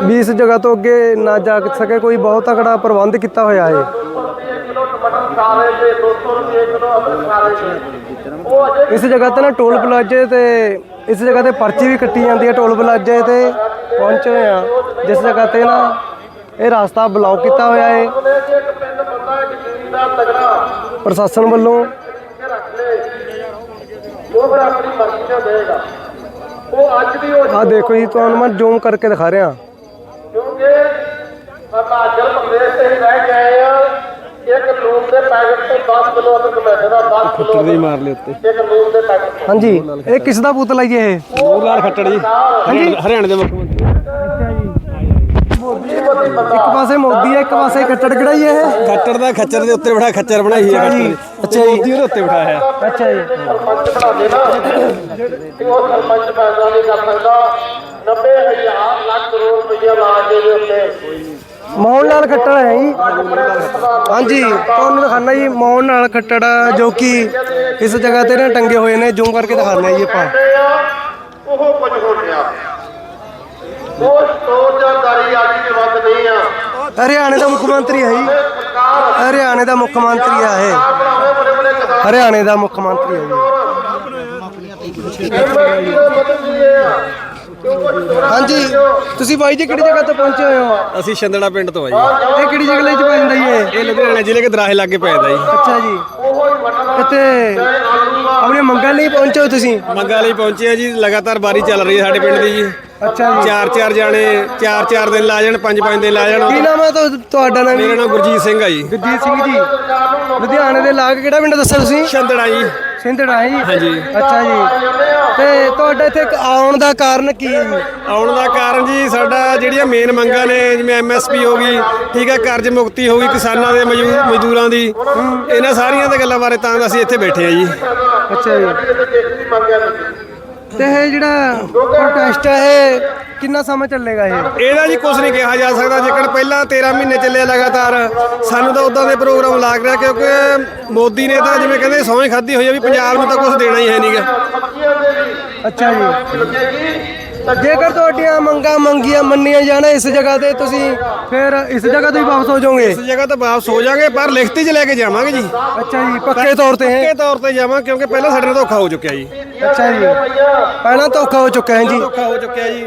ਵੀ ਇਸ ਜਗ੍ਹਾ ਤੋਂ ਅੱਗੇ ਨਾ ਜਾ ਸਕੇ, ਕੋਈ ਬਹੁਤ ਤਕੜਾ ਪ੍ਰਬੰਧ ਕੀਤਾ ਹੋਇਆ ਏ। ਇਸ ਜਗ੍ਹਾ ਤੇ ਨਾ ਟੋਲ ਪਲਾਜ਼ੇ ਤੇ ਇਸ ਜਗ੍ਹਾ ਤੇ ਪਰਚੀ ਵੀ ਕੱਟੀ ਜਾਂਦੀ ਹੈ, ਟੋਲ ਪਲਾਜ਼ੇ ਤੇ ਪਹੁੰਚੇ ਹੋਏ ਆ ਜਿਸ ਜਗ੍ਹਾ ਤੇ ਨਾ ਇਹ ਰਸਤਾ ਬਲੌਕ ਕੀਤਾ ਹੋਇਆ ਹੈ। ਪ੍ਰਸ਼ਾਸਨ ਵੱਲੋਂ ਕੇ ਦੇਖੋ ਜੀ, ਤੁਹਾਨੂੰ ਮੈਂ ਜ਼ੂਮ ਕਰਕੇ ਦਿਖਾ ਰਿਹਾ। ਕਿਉਂਕਿ ਅਰੁਣਾਚਲ ਪ੍ਰਦੇਸ਼ ਤੇ ਹੀ ਰਹਿ ਗਏ ਆ ਇੱਕ ਲੂਣ ਦੇ ਪੈਕਟ ਤੇ 10 ਕਿਲੋ ਅਦਰਕ ਮਿਲਦਾ ਦਾ 10 ਕਿਲੋ ਦੇ ਮਾਰ ਲਿਆ ਉੱਤੇ। ਇੱਕ ਲੂਣ ਦੇ ਪੈਕਟ ਤੇ। ਹਾਂਜੀ ਇਹ ਕਿਸ ਦਾ ਪੁਤਲਾ ਜੀ ਇਹ? ਨੂਰ ਲਾਲ ਖੱਟੜ। ਜੀ ਹਰਿਆਣਾ ਦੇ ਮੁੱਖ ਮੰਤਰੀ। ਇੱਕ ਪਾਸੇ ਮੋਦੀ ਹੈ ਇੱਕ ਪਾਸੇ ਕੱਟੜ ਕਿਹੜਾ ਜੀ ਇਹ? ਖੱਟੜ ਦਾ ਖੱਚਰ ਦੇ ਉੱਤੇ ਬਿਠਾ ਖੱਚਰ ਬਣਾਈ ਹੈ ਜੀ। ਅੱਛਾ ਜੀ। ਉਹਦੇ ਉੱਤੇ ਬਿਠਾਇਆ ਹੈ। ਅੱਛਾ ਜੀ। ਸਰਪੰਚ ਬਣਾ ਦੇ ਨਾ। ਤੇ ਉਹ ਸਰਪੰਚ ਫੈਸਲਾ ਨਹੀਂ ਕਰ ਸਕਦਾ। 90000 ਲੱਖ ਕਰੋੜ ਰੁਪਈਆ ਲਾ ਕੇ ਦੇ ਉੱਤੇ। ਮੋਹਨ ਲਾਲ ਖੱਟੜ ਹੈ ਜੀ। ਹਾਂਜੀ। ਤੁਹਾਨੂੰ ਦਿਖਾਣਾ ਜੀ ਮੋਹਨ ਲਾਲ ਖੱਟੜ ਜੋ ਕਿ ਇਸ ਜਗ੍ਹਾ ਤੇ ਨਾ ਟੰਗੇ ਹੋਏ ਨੇ ਜ਼ੂਮ ਕਰਕੇ ਦਿਖਾਣਾ ਜੀ ਆਪਾਂ। ਉਹ ਕੁਝ ਹੋ ਰਿਹਾ ਉਹ ਸੋਚਦਾਰੀ ਅੱਜ ਦੇ ਵੱਧ ਨਹੀਂ ਆ। ਹਰਿਆਣੇ ਦਾ ਮੁੱਖ ਮੰਤਰੀ ਹੈ ਜੀ। ਹਰਿਆਣੇ ਦਾ ਮੁੱਖ ਮੰਤਰੀ ਆ ਇਹ। ਹਰਿਆਣੇ ਦਾ ਮੁੱਖ ਮੰਤਰੀ ਹੈ ਜੀ। ਹਾਂਜੀ। ਤੁਸੀਂ ਬਾਈ ਜੀ ਕਿਹੜੀ ਜਗ੍ਹਾ ਤੇ ਪਹੁੰਚੇ ਹੋਏ ਹੋ? ਅਸੀਂ ਛੰਦੜਾ ਪਿੰਡ ਤੋਂ ਆ ਜੀ। ਇਹ ਕਿਹੜੀ ਜਗ੍ਹਾ ਚ ਪੈਂਦਾ ਜੀ ਇਹ ਇਹ ਲੁਧਿਆਣਾ ਜ਼ਿਲ੍ਹੇ ਦੇ ਦਰਾਹੇ ਲਾਗੇ ਪੈਂਦਾ ਜੀ। ਅੱਛਾ ਜੀ। ਇੱਥੇ ਆਪਣੀਆਂ ਮੰਗਾਂ ਲਈ ਪਹੁੰਚੇ ਹੋ ਤੁਸੀਂ? ਮੰਗਾਂ ਲਈ ਪਹੁੰਚੇ ਆ ਜੀ। ਲਗਾਤਾਰ ਬਾਰੀ ਚੱਲ ਰਹੀ ਹੈ ਸਾਡੇ ਪਿੰਡ ਦੀ ਜੀ। ਅੱਛਾ ਜੀ। ਚਾਰ ਚਾਰ ਜਾਣੇ ਚਾਰ ਚਾਰ ਦਿਨ ਲਾ ਜਾਣ ਪੰਜ ਪੰਜ ਦਿਨ ਲਾ ਜਾਣ। ਕੀ ਨਾਮ ਹੈ ਤੁਹਾ- ਤੁਹਾਡਾ ਨਾਮ ਮੇਰਾ ਨਾਮ ਗੁਰਜੀਤ ਸਿੰਘ ਆ ਜੀ। ਗੁਰਜੀਤ ਸਿੰਘ ਜੀ। ਲੁਧਿਆਣੇ ਦੇ ਲਾਗ ਕਿਹੜਾ ਪਿੰਡ ਦੱਸਿਆ ਤੁਸੀਂ? ਛੰਦੜਾ ਜੀ। ਸਿੰਧੜਾ ਹੈ ਜੀ। ਹਾਂਜੀ। ਅੱਛਾ ਜੀ। ਤੇ ਤੁਹਾਡਾ ਇੱਥੇ ਆਉਣ ਦਾ ਕਾਰਨ ਕੀ ਹੈ ਜੀ? ਆਉਣ ਦਾ ਕਾਰਨ ਜੀ ਸਾਡਾ ਜਿਹੜੀਆਂ ਮੇਨ ਮੰਗਾਂ ਨੇ ਜਿਵੇਂ ਐਮਐਸਪੀ ਹੋ ਗਈ ਠੀਕ ਹੈ ਕਰਜ਼ ਮੁਕਤੀ ਹੋ ਗਈ ਕਿਸਾਨਾਂ ਦੇ ਮਜ਼ਦੂ- ਮਜ਼ਦੂਰਾਂ ਦੀ। ਇਹਨਾਂ ਸਾਰੀਆਂ ਦੇ ਗੱਲਾਂ ਬਾਰੇ ਤਾਂ ਅਸੀਂ ਇੱਥੇ ਬੈਠੇ ਆ ਜੀ। ਅੱਛਾ ਜੀ। ਤੇ ਇਹ ਜਿਹੜਾ ਪ੍ਰੋਟੈਸਟ ਹੈ ਇਹ ਕਿੰਨਾ ਸਮਾਂ ਚੱਲੇਗਾ ਇਹ? ਇਹਦਾ ਜੀ ਕੁਝ ਨਹੀਂ ਕਿਹਾ ਜਾ ਸਕਦਾ। ਜੇਕਰ ਪਹਿਲਾਂ 13 ਮਹੀਨੇ ਚੱਲਿਆ ਲਗਾਤਾਰ ਸਾਨੂੰ ਤਾਂ ਉਦਾਂ ਦੇ ਪ੍ਰੋਗਰਾਮ ਲੱਗ ਰਿਹਾ ਕਿਉਂਕਿ ਮੋਦੀ ਨੇ ਤਾਂ ਜਿਵੇਂ ਕਹਿੰਦੇ ਸਹੁੰ ਖਾਦੀ ਹੋਈ ਆ ਵੀ ਪੰਜਾਬ ਨੂੰ ਤਾਂ ਕੁਝ ਦੇਣਾ ਹੀ ਹੈ ਨਹੀਂਗਾ ਅੱਛਾ ਜੀ। ਜੇਕਰ ਤੁਹਾਡੀਆਂ ਮੰਗਾਂ ਮੰਗੀਆਂ ਮੰਨੀਆਂ ਜਾਣ ਇਸ ਜਗ੍ਹਾ ਤੇ ਤੁਸੀਂ ਫਿਰ ਇਸ ਜਗ੍ਹਾ ਤੋਂ ਹੀ ਵਾਪਸ ਹੋ ਜਾਓਗੇ? ਇਸ ਜਗ੍ਹਾ ਤਾਂ ਵਾਪਸ ਹੋ ਜਾਾਂਗੇ ਪਰ ਲਿਖਤੀ 'ਚ ਲੈ ਕੇ ਜਾਵਾਂਗੇ ਜੀ। ਅੱਛਾ ਜੀ ਪੱਕੇ ਤੌਰ ਤੇ ਪੱਕੇ ਤੌਰ ਤੇ ਜਾਵਾਂ ਕਿਉਂਕਿ ਪਹਿਲਾਂ ਸਾਡੇ ਨਾਲ ਧੋਖਾ ਹੋ ਚੁੱਕਿਆ ਜੀ। ਅੱਛਾ ਜੀ। ਪਹਿਲਾਂ ਧੋਖਾ ਹੋ ਚੁੱਕਾ ਹੈ ਜੀ। ਧੋਖਾ ਹੋ ਚੁੱਕਿਆ ਜੀ।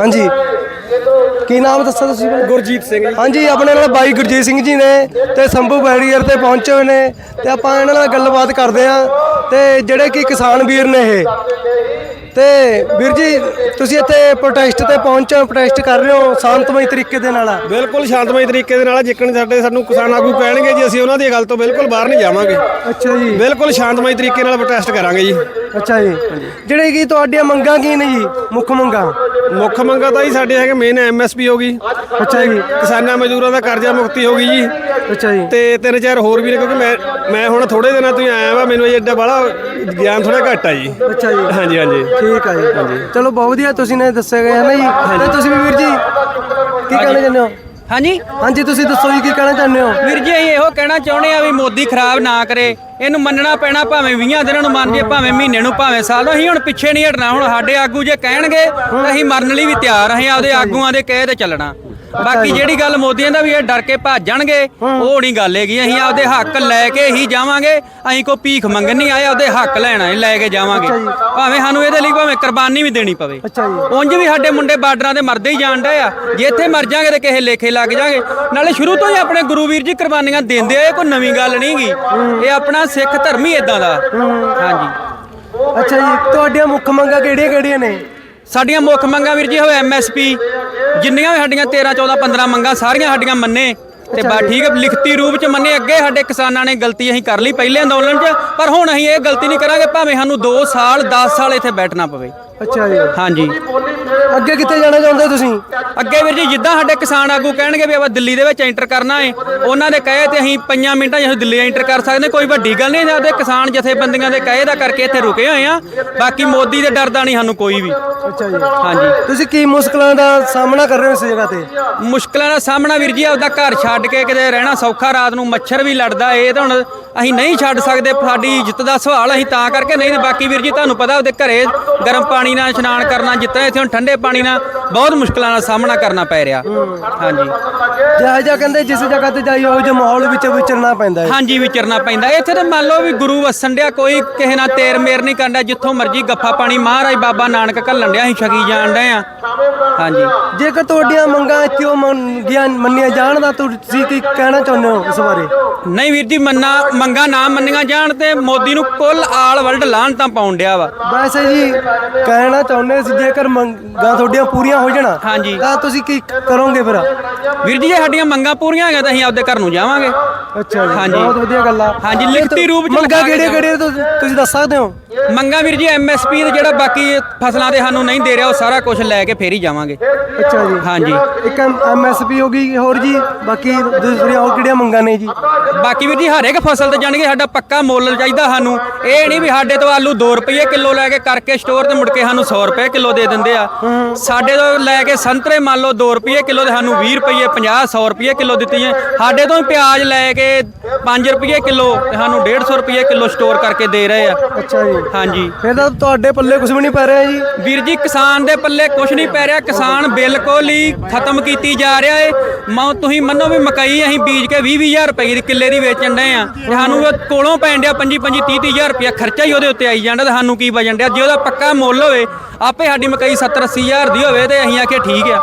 ਹਾਂਜੀ। ਕੀ ਨਾਮ ਦੱਸਿਆ ਤੁਸੀਂ? ਗੁਰਜੀਤ ਸਿੰਘ ਜੀ। ਹਾਂਜੀ ਆਪਣੇ ਨਾਲ ਬਾਈ ਗੁਰਜੀਤ ਸਿੰਘ ਜੀ ਨੇ ਤੇ ਸੰਭੂ ਬੈਰੀਅਰ ਤੇ ਪਹੁੰਚੇ ਹੋਏ ਨੇ ਤੇ ਆਪਾਂ ਇਹਨਾਂ ਨਾਲ ਗੱਲਬਾਤ ਕਰਦੇ ਆ ਤੇ ਜਿਹੜੇ ਕਿ ਕਿਸਾਨ ਵੀਰ ਨੇ ਇਹ। ਤੇ ਵੀਰ ਜੀ ਤੁਸੀਂ ਇੱਥੇ ਪ੍ਰੋਟੈਸਟ ਤੇ ਪਹੁੰਚੇ ਹੋ ਪ੍ਰੋਟੈਸਟ ਕਰ ਰਹੇ ਹੋ ਸ਼ਾਂਤਮਈ ਤਰੀਕੇ ਦੇ ਨਾਲ। ਬਿਲਕੁਲ ਸ਼ਾਂਤਮਈ ਤਰੀਕੇ ਦੇ ਨਾਲ ਜਿੱਕਣ ਸਾਡੇ ਸਾਨੂੰ ਕਿਸਾਨ ਆਗੂ ਕਹਿਣਗੇ ਜੀ ਅਸੀਂ ਉਹਨਾਂ ਦੀ ਗੱਲ ਤੋਂ ਬਿਲਕੁਲ ਬਾਹਰ ਨਹੀਂ ਜਾਵਾਂਗੇ। ਅੱਛਾ ਜੀ। ਬਿਲਕੁਲ ਸ਼ਾਂਤਮਈ ਤਰੀਕੇ ਨਾਲ ਪ੍ਰੋਟੈਸਟ ਕਰਾਂਗੇ ਜੀ। ਅੱਛਾ ਜੀ। ਜਿਹੜੇ ਕੀ ਤੁਹਾਡੀਆਂ ਮੰਗਾਂ ਕੀ ਨੇ ਜੀ? ਮੁੱਖ ਮੰਗਾਂ? ਮੁੱਖ ਮੰਗਾਂ ਤਾਂ ਜੀ ਸਾਡੇ ਹੈਗੇ ਮੇਨ ਐਮਐਸਪੀ ਹੋ ਗਈ। ਅੱਛਾ ਜੀ। ਕਿਸਾਨਾਂ ਮਜ਼ਦੂਰਾਂ ਦਾ ਕਰਜ਼ਾ ਮੁਕਤੀ ਹੋ ਗਈ ਜੀ। ਅੱਛਾ ਜੀ। ਤੇ ਤਿੰਨ ਚਾਰ ਹੋਰ ਵੀ ਨੇ ਕਿਉਂਕਿ ਮੈਂ ਮੈਂ ਹੁਣ ਥੋੜੇ ਦਿਨਾਂ ਤੋਂ ਹੀ ਆਇਆ ਵਾ ਮੈਨੂੰ ਏਡਾ ਬਾਹਲਾ ਗਿਆਨ ਥੋੜਾ ਘੱਟ ਆ ਜੀ। ਅੱਛਾ ਜੀ। ਹਾਂਜੀ ਹਾਂਜੀ। ਠੀਕ ਆ ਜੀ। ਚਲੋ ਬਹੁਤ ਵਧੀਆ ਤੁਸੀਂ ਨੇ ਦੱਸਿਆ ਗਿਆ ਹੈ ਨਾ ਜੀ? ਤੇ ਤੁਸੀਂ ਵੀ ਵੀਰ ਜੀ ਕੀ ਕਹਿਣਾ ਚਾਹੁੰਦੇ ਹੋ? ਹਾਂਜੀ? ਹਾਂਜੀ ਤੁਸੀਂ ਦੱਸੋ ਜੀ ਕੀ ਕਹਿਣਾ ਚਾਹੁੰਦੇ ਹੋ? ਵੀਰ ਜੀ ਅਸੀਂ ਇਹੋ ਕਹਿਣਾ ਚਾਹੁੰਦੇ ਆ ਵੀ ਮੋਦੀ ਖਰਾਬ ਨਾ ਕਰੇ। ਇਹਨੂੰ ਮੰਨਣਾ ਪੈਣਾ ਭਾਵੇਂ 20 ਦਿਨਾਂ ਨੂੰ ਮੰਨ ਜੇ ਭਾਵੇਂ ਮਹੀਨੇ ਨੂੰ ਭਾਵੇਂ ਸਾਲ ਨੂੰ। ਅਸੀਂ ਹੁਣ ਪਿੱਛੇ ਨਹੀਂ ਹਟਣਾ। ਹੁਣ ਸਾਡੇ ਆਗੂ ਜੇ ਕਹਿਣਗੇ ਤਾਂ ਅਸੀਂ ਮਰਨ ਲਈ ਵੀ ਤਿਆਰ ਅਸੀਂ ਆਪਦੇ ਆਗੂਆਂ ਦੇ ਕਹੇ ਤੇ ਚੱਲਣਾ। ਬਾਕੀ ਜਿਹੜੀ ਗੱਲ ਮੋਦੀਆਂ ਦਾ ਵੀ ਇਹ ਡਰ ਕੇ ਭੱਜ ਜਾਣਗੇ ਉਹ ਨਹੀਂ ਗੱਲ ਹੈਗੀ ਅਸੀਂ ਆਪਦੇ ਹੱਕ ਲੈ ਕੇ ਹੀ ਜਾਵਾਂਗੇ ਅਸੀਂ ਕੋਈ ਭੀਖ ਮੰਗਣ ਨਹੀਂ ਆਏ ਆਪਦੇ ਹੱਕ ਲੈਣਾ ਹੈ ਲੈ ਕੇ ਜਾਵਾਂਗੇ। ਭਾਵੇਂ ਸਾਨੂੰ ਇਹਦੇ ਲਈ ਭਾਵੇਂ ਕੁਰਬਾਨੀ ਵੀ ਦੇਣੀ ਪਵੇ। ਉਂਝ ਵੀ ਸਾਡੇ ਮੁੰਡੇ ਬਾਰਡਰਾਂ ਤੇ ਮਰਦੇ ਹੀ ਜਾਣ ਡਏ ਆ। ਜੇ ਇੱਥੇ ਮਰ ਜਾਾਂਗੇ ਤੇ ਕਿਸੇ ਲੇਖੇ ਲੱਗ ਜਾਾਂਗੇ। ਨਾਲੇ ਸ਼ੁਰੂ ਤੋਂ ਹੀ ਆਪਣੇ ਗੁਰੂ ਵੀਰ ਜੀ ਕੁਰਬਾਨੀਆਂ ਦਿੰਦੇ ਆ ਇਹ ਕੋਈ ਨਵੀਂ ਗੱਲ ਨਹੀਂਗੀ ਇਹ ਆਪਣਾ ਸਿੱਖ ਧਰਮ ਹੀ ਇਦਾਂ ਦਾ। ਹਾਂਜੀ। ਅੱਛਾ ਜੀ ਤੁਹਾਡੀਆਂ ਮੁੱਖ ਮੰਗਾਂ ਕਿਹੜੀਆਂ ਕਿਹੜੀਆਂ ਨੇ? ਸਾਡੀਆਂ ਮੁੱਖ ਮੰਗਾਂ ਵੀਰ ਜੀ ਹੋਵੇ ਐਮਐਸਪੀ ਜਿੰਨੀਆਂ ਵੀ ਸਾਡੀਆਂ 13 14 15 ਮੰਗਾਂ ਸਾਰੀਆਂ ਸਾਡੀਆਂ ਮੰਨੇ। ਤੇ ਬਾ ਠੀਕ ਹੈ ਲਿਖਤੀ ਰੂਪ ਚ ਮੰਨੇ ਅੱਗੇ ਸਾਡੇ ਕਿਸਾਨਾਂ ਨੇ ਗਲਤੀ ਅਸੀਂ ਕਰ ਲਈ ਪਹਿਲੇ ਅੰਦੋਲਨ ਚ ਪਰ ਹੁਣ ਅਸੀਂ ਇਹ ਗਲਤੀ ਨਹੀਂ ਕਰਾਂਗੇ ਭਾਵੇਂ ਸਾਨੂੰ 2 ਸਾਲ 10 ਸਾਲ ਇੱਥੇ ਬੈਠਣਾ ਪਵੇ। ਅੱਛਾ ਜੀ। ਹਾਂਜੀ। ਅੱਗੇ ਕਿੱਥੇ ਜਾਣਾ ਚਾਹੁੰਦੇ ਤੁਸੀਂ? ਅੱਗੇ ਵੀਰ ਜੀ ਜਿੱਦਾਂ ਸਾਡੇ ਕਿਸਾਨ ਆਗੂ ਕਹਿਣਗੇ ਵੀ ਆਪਾਂ ਦਿੱਲੀ ਦੇ ਵਿੱਚ ਐਂਟਰ ਕਰਨਾ ਹੈ ਉਹਨਾਂ ਦੇ ਕਹੇ ਤੇ ਅਸੀਂ ਪੰਜਾਂ ਮਿੰਟਾਂ 'ਚ ਦਿੱਲੀ ਐਂਟਰ ਕਰ ਸਕਦੇ ਕੋਈ ਵੱਡੀ ਗੱਲ ਨਹੀਂ ਸਾਡੇ ਕਿਸਾਨ ਜਥੇਬੰਦੀਆਂ ਦੇ ਕਹੇ ਦਾ ਕਰਕੇ ਇੱਥੇ ਰੁਕੇ ਹੋਏ ਆ ਬਾਕੀ ਮੋਦੀ ਦੇ ਡਰ ਦਾ ਨਹੀਂ ਸਾਨੂੰ ਕੋਈ ਵੀ। ਅੱਛਾ ਜੀ। ਹਾਂਜੀ। ਤੁਸੀਂ ਕੀ ਮੁਸ਼ਕਲਾਂ ਦਾ ਸਾਹਮਣਾ ਕਰ ਰਹੇ ਹੋ ਇਸ ਜਗ੍ਹਾ ਤੇ? ਮੁਸ਼ਕਲਾਂ ਦਾ ਸਾਹਮਣਾ ਵੀਰ ਜੀ ਆਪਦਾ ਘਰ ਛੱਡ ਕੇ ਕਿਤੇ ਰਹਿਣਾ ਸੌਖਾ ਰਾਤ ਨੂੰ ਮੱਛਰ ਵੀ ਲੜਦਾ ਇਹ ਤਾਂ ਹੁਣ ਅਸੀਂ ਨਹੀਂ ਛੱਡ ਸਕਦੇ ਸਾਡੀ ਇੱਜ਼ਤ ਦਾ ਸਵਾਲ ਅਸੀਂ ਤਾਂ ਕਰਕੇ ਨਹੀਂ ਤੇ ਬਾਕੀ ਵੀਰ ਜੀ ਤੁਹਾਨੂੰ ਪਤਾ ਉਹਦੇ ਘਰੇ ਗਰਮ ਪਾਣੀ ਨਾਲ ਇਸ਼ਨਾਨ ਕਰਨਾ ਜਿੱਦਾਂ ਇੱਥੇ ਹੁਣ ਠੰਡੇ ਪਾਣੀ ਨਾਲ ਬਹੁਤ ਮੁਸ਼ਕਲਾਂ ਦਾ ਸਾਹਮਣਾ ਕਰਨਾ ਪੈ ਰਿਹਾ। ਹਾਂਜੀ। ਜਿਹਾ ਜਿਹਾ ਕਹਿੰਦੇ ਜਿਸ ਜਗ੍ਹਾ ਤੇ ਜਾਈਏ ਉਹ ਜਿਹੇ ਮਾਹੌਲ ਵਿੱਚ ਵਿਚਰਨਾ ਪੈਂਦਾ ਹੈ ਹਾਂਜੀ ਵਿਚਰਨਾ ਪੈਂਦਾ ਇੱਥੇ ਤੇ ਮੰਨ ਲਓ ਵੀ ਗੁਰੂ ਵਸਣ ਡਿਆ ਕੋਈ ਕਿਸੇ ਨਾਲ ਤੇਰ ਮੇਰ ਨਹੀਂ ਕਰਦਾ ਜਿੱਥੋਂ ਮਰਜ਼ੀ ਗੱਫਾ ਪਾਣੀ ਮਹਾਰਾਜ ਬਾਬਾ ਨਾਨਕ ਘੱਲਣ ਡਿਆ ਅਸੀਂ ਛਕੀ ਜਾਣ ਡਏ ਆ। ਹਾਂਜੀ। ਜੇਕਰ ਤੁਹਾਡੀਆਂ ਮੰਗਾਂ ਕਿਉਂ ਮੰਗੀਆਂ ਮੰਨੀਆਂ ਜਾਣ ਦਾ ਤੁਸੀਂ ਕੀ ਕਹਿਣਾ ਚਾਹੁੰਦੇ ਹੋ ਇਸ ਬਾਰੇ? ਨਹੀਂ ਵੀਰ ਜੀ ਮੰਨਾ ਮੰਗਾ ਨਾ ਮੰਨੀਆਂ ਜਾਣ ਤੇ ਮੋਦੀ ਨੂੰ ਕੁੱਲ ਆਲ ਵਰਲਡ ਲਾਹਣ ਤਾਂ ਪਾਉਣ ਡਿਆ ਵਾ। ਵੈਸੇ ਜੀ ਕਹਿਣਾ ਚਾਹੁੰਦੇ ਸੀ ਜੇਕਰ ਮੰਗਾਂ ਤੁਹਾਡੀਆਂ ਪੂਰੀਆਂ ਹੋ ਜਾਣ ਹਾਂਜੀ। ਤਾਂ ਤੁਸੀਂ ਕੀ ਕਰੋਗੇ ਫਿਰ? ਵੀਰ ਜੀ ਜੇ ਸਾਡੀਆਂ ਮੰਗਾਂ ਪੂਰੀਆਂ ਹੈਗੀਆਂ ਤਾਂ ਅਸੀਂ ਆਪਦੇ ਘਰ ਨੂੰ ਜਾਵਾਂਗੇ। ਅੱਛਾ ਜੀ ਹਾਂਜੀ। ਬਹੁਤ ਵਧੀਆ ਗੱਲ ਆ। ਹਾਂਜੀ, ਲਿਖਤੀ ਰੂਪ ਚ ਮੰਗਾਂ ਲਿਖਾ ਕੇ ਕਿਹੜੀਆਂ ਕਿਹੜੀਆਂ ਤੁਸੀਂ ਤੁਸੀਂ ਦੱਸ ਸਕਦੇ ਹੋ? ਮੰਗਾਂ ਵੀਰ ਜੀ ਐਮਐਸਪੀ ਦੇ ਜਿਹੜਾ ਬਾਕੀ ਫਸਲਾਂ ਦੇ ਸਾਨੂੰ ਨਹੀਂ ਦੇ ਰਿਹਾ ਉਹ ਸਾਰਾ ਕੁਝ ਲੈ ਕੇ ਫੇਰ ਹੀ ਜਾਵਾਂਗੇ। ਅੱਛਾ ਜੀ। ਹਾਂਜੀ। ਇੱਕ ਐਮਐਸਪੀ ਹੋ ਗਈ ਹੋਰ ਜੀ ਬਾਕੀ ਦੂਸਰੀਆਂ ਹੋਰ ਕਿਹੜੀਆਂ ਮੰਗਾਂ ਨੇ ਜੀ? ਬਾਕੀ ਵੀਰ ਜੀ ਹਰ ਇੱਕ ਫਸਲ ਤੇ ਜਾਣਗੇ ਸਾਡਾ ਪੱਕਾ ਮੁੱਲ ਚਾਹੀਦਾ ਸਾਨੂੰ। ਇਹ ਨਹੀਂ ਵੀ ਸਾਡੇ ਤੋਂ ਆਲੂ 2 ਰੁਪਏ ਕਿਲੋ ਲੈ ਕੇ ਕਰਕੇ ਸਟੋਰ ਤੇ ਮੁੜ ਕੇ ਸਾਨੂੰ 100 ਰੁਪਏ ਕਿਲੋ ਦੇ ਦਿੰਦੇ ਆ। ਸਾਡੇ ਤੋਂ ਲੈ ਕੇ ਸੰਤਰੇ ਮੰਨ ਲਓ 2 ਰੁਪਏ ਕਿਲੋ ਤੇ ਸਾਨੂੰ 20 ਰੁਪਏ 50 100 ਰੁਪਏ ਕਿਲੋ ਦਿੱਤੀਆਂ ਸਾਡੇ ਤੋਂ ਹੀ ਪਿਆਜ਼ ਲੈ ਕੇ 5 ਰੁਪਏ ਕਿਲੋ ਤੇ ਸਾਨੂੰ 150 ਰੁਪਏ ਕਿਲੋ ਸਟੋਰ ਕਰਕੇ ਦੇ ਰਹੇ ਆ। ਅੱਛਾ ਜੀ। ਹਾਂਜੀ। ਫਿਰ ਤਾਂ ਤੁਹਾਡੇ ਪੱਲੇ ਕੁਝ ਵੀ ਨਹੀਂ ਪੈ ਰਿਹਾ ਜੀ। ਵੀਰ ਜੀ ਕਿਸਾਨ ਦੇ ਪੱਲੇ ਕੁਝ ਨਹੀਂ ਪੈ ਰਿਹਾ। ਕਿਸਾਨ ਬਿਲਕੁਲ ਹੀ ਖਤਮ ਕੀਤੀ ਜਾ ਰਿਹਾ ਏ। ਮਾ ਤੁਸੀਂ ਮੰਨੋ ਵੀ ਮਕਈ ਅਸੀਂ ਬੀਜ ਕੇ 20 20000 ਰੁਪਏ ਦੀ ਕਿੱਲੇ ਦੀ ਵੇਚਣ ਡਏ ਆ। ਤੇ ਸਾਨੂੰ ਉਹ ਕੋਲੋਂ ਪੈਣ ਡਿਆ 25 25 30 30000 ਰੁਪਏ ਖਰਚਾ ਹੀ ਉਹਦੇ ਉੱਤੇ ਆਈ ਜਾਂਦਾ ਤੇ ਸਾਨੂੰ ਕੀ ਬਚਣ ਡਿਆ? ਜੇ ਉਹਦਾ ਪੱਕਾ ਮੁੱਲ ਹੋਵੇ, ਆਪੇ ਸਾਡੀ ਮਕਈ 70 80000 ਦੀ ਹੋਵੇ ਤੇ ਅਸੀਂ ਆਖੇ ਠੀਕ ਆ।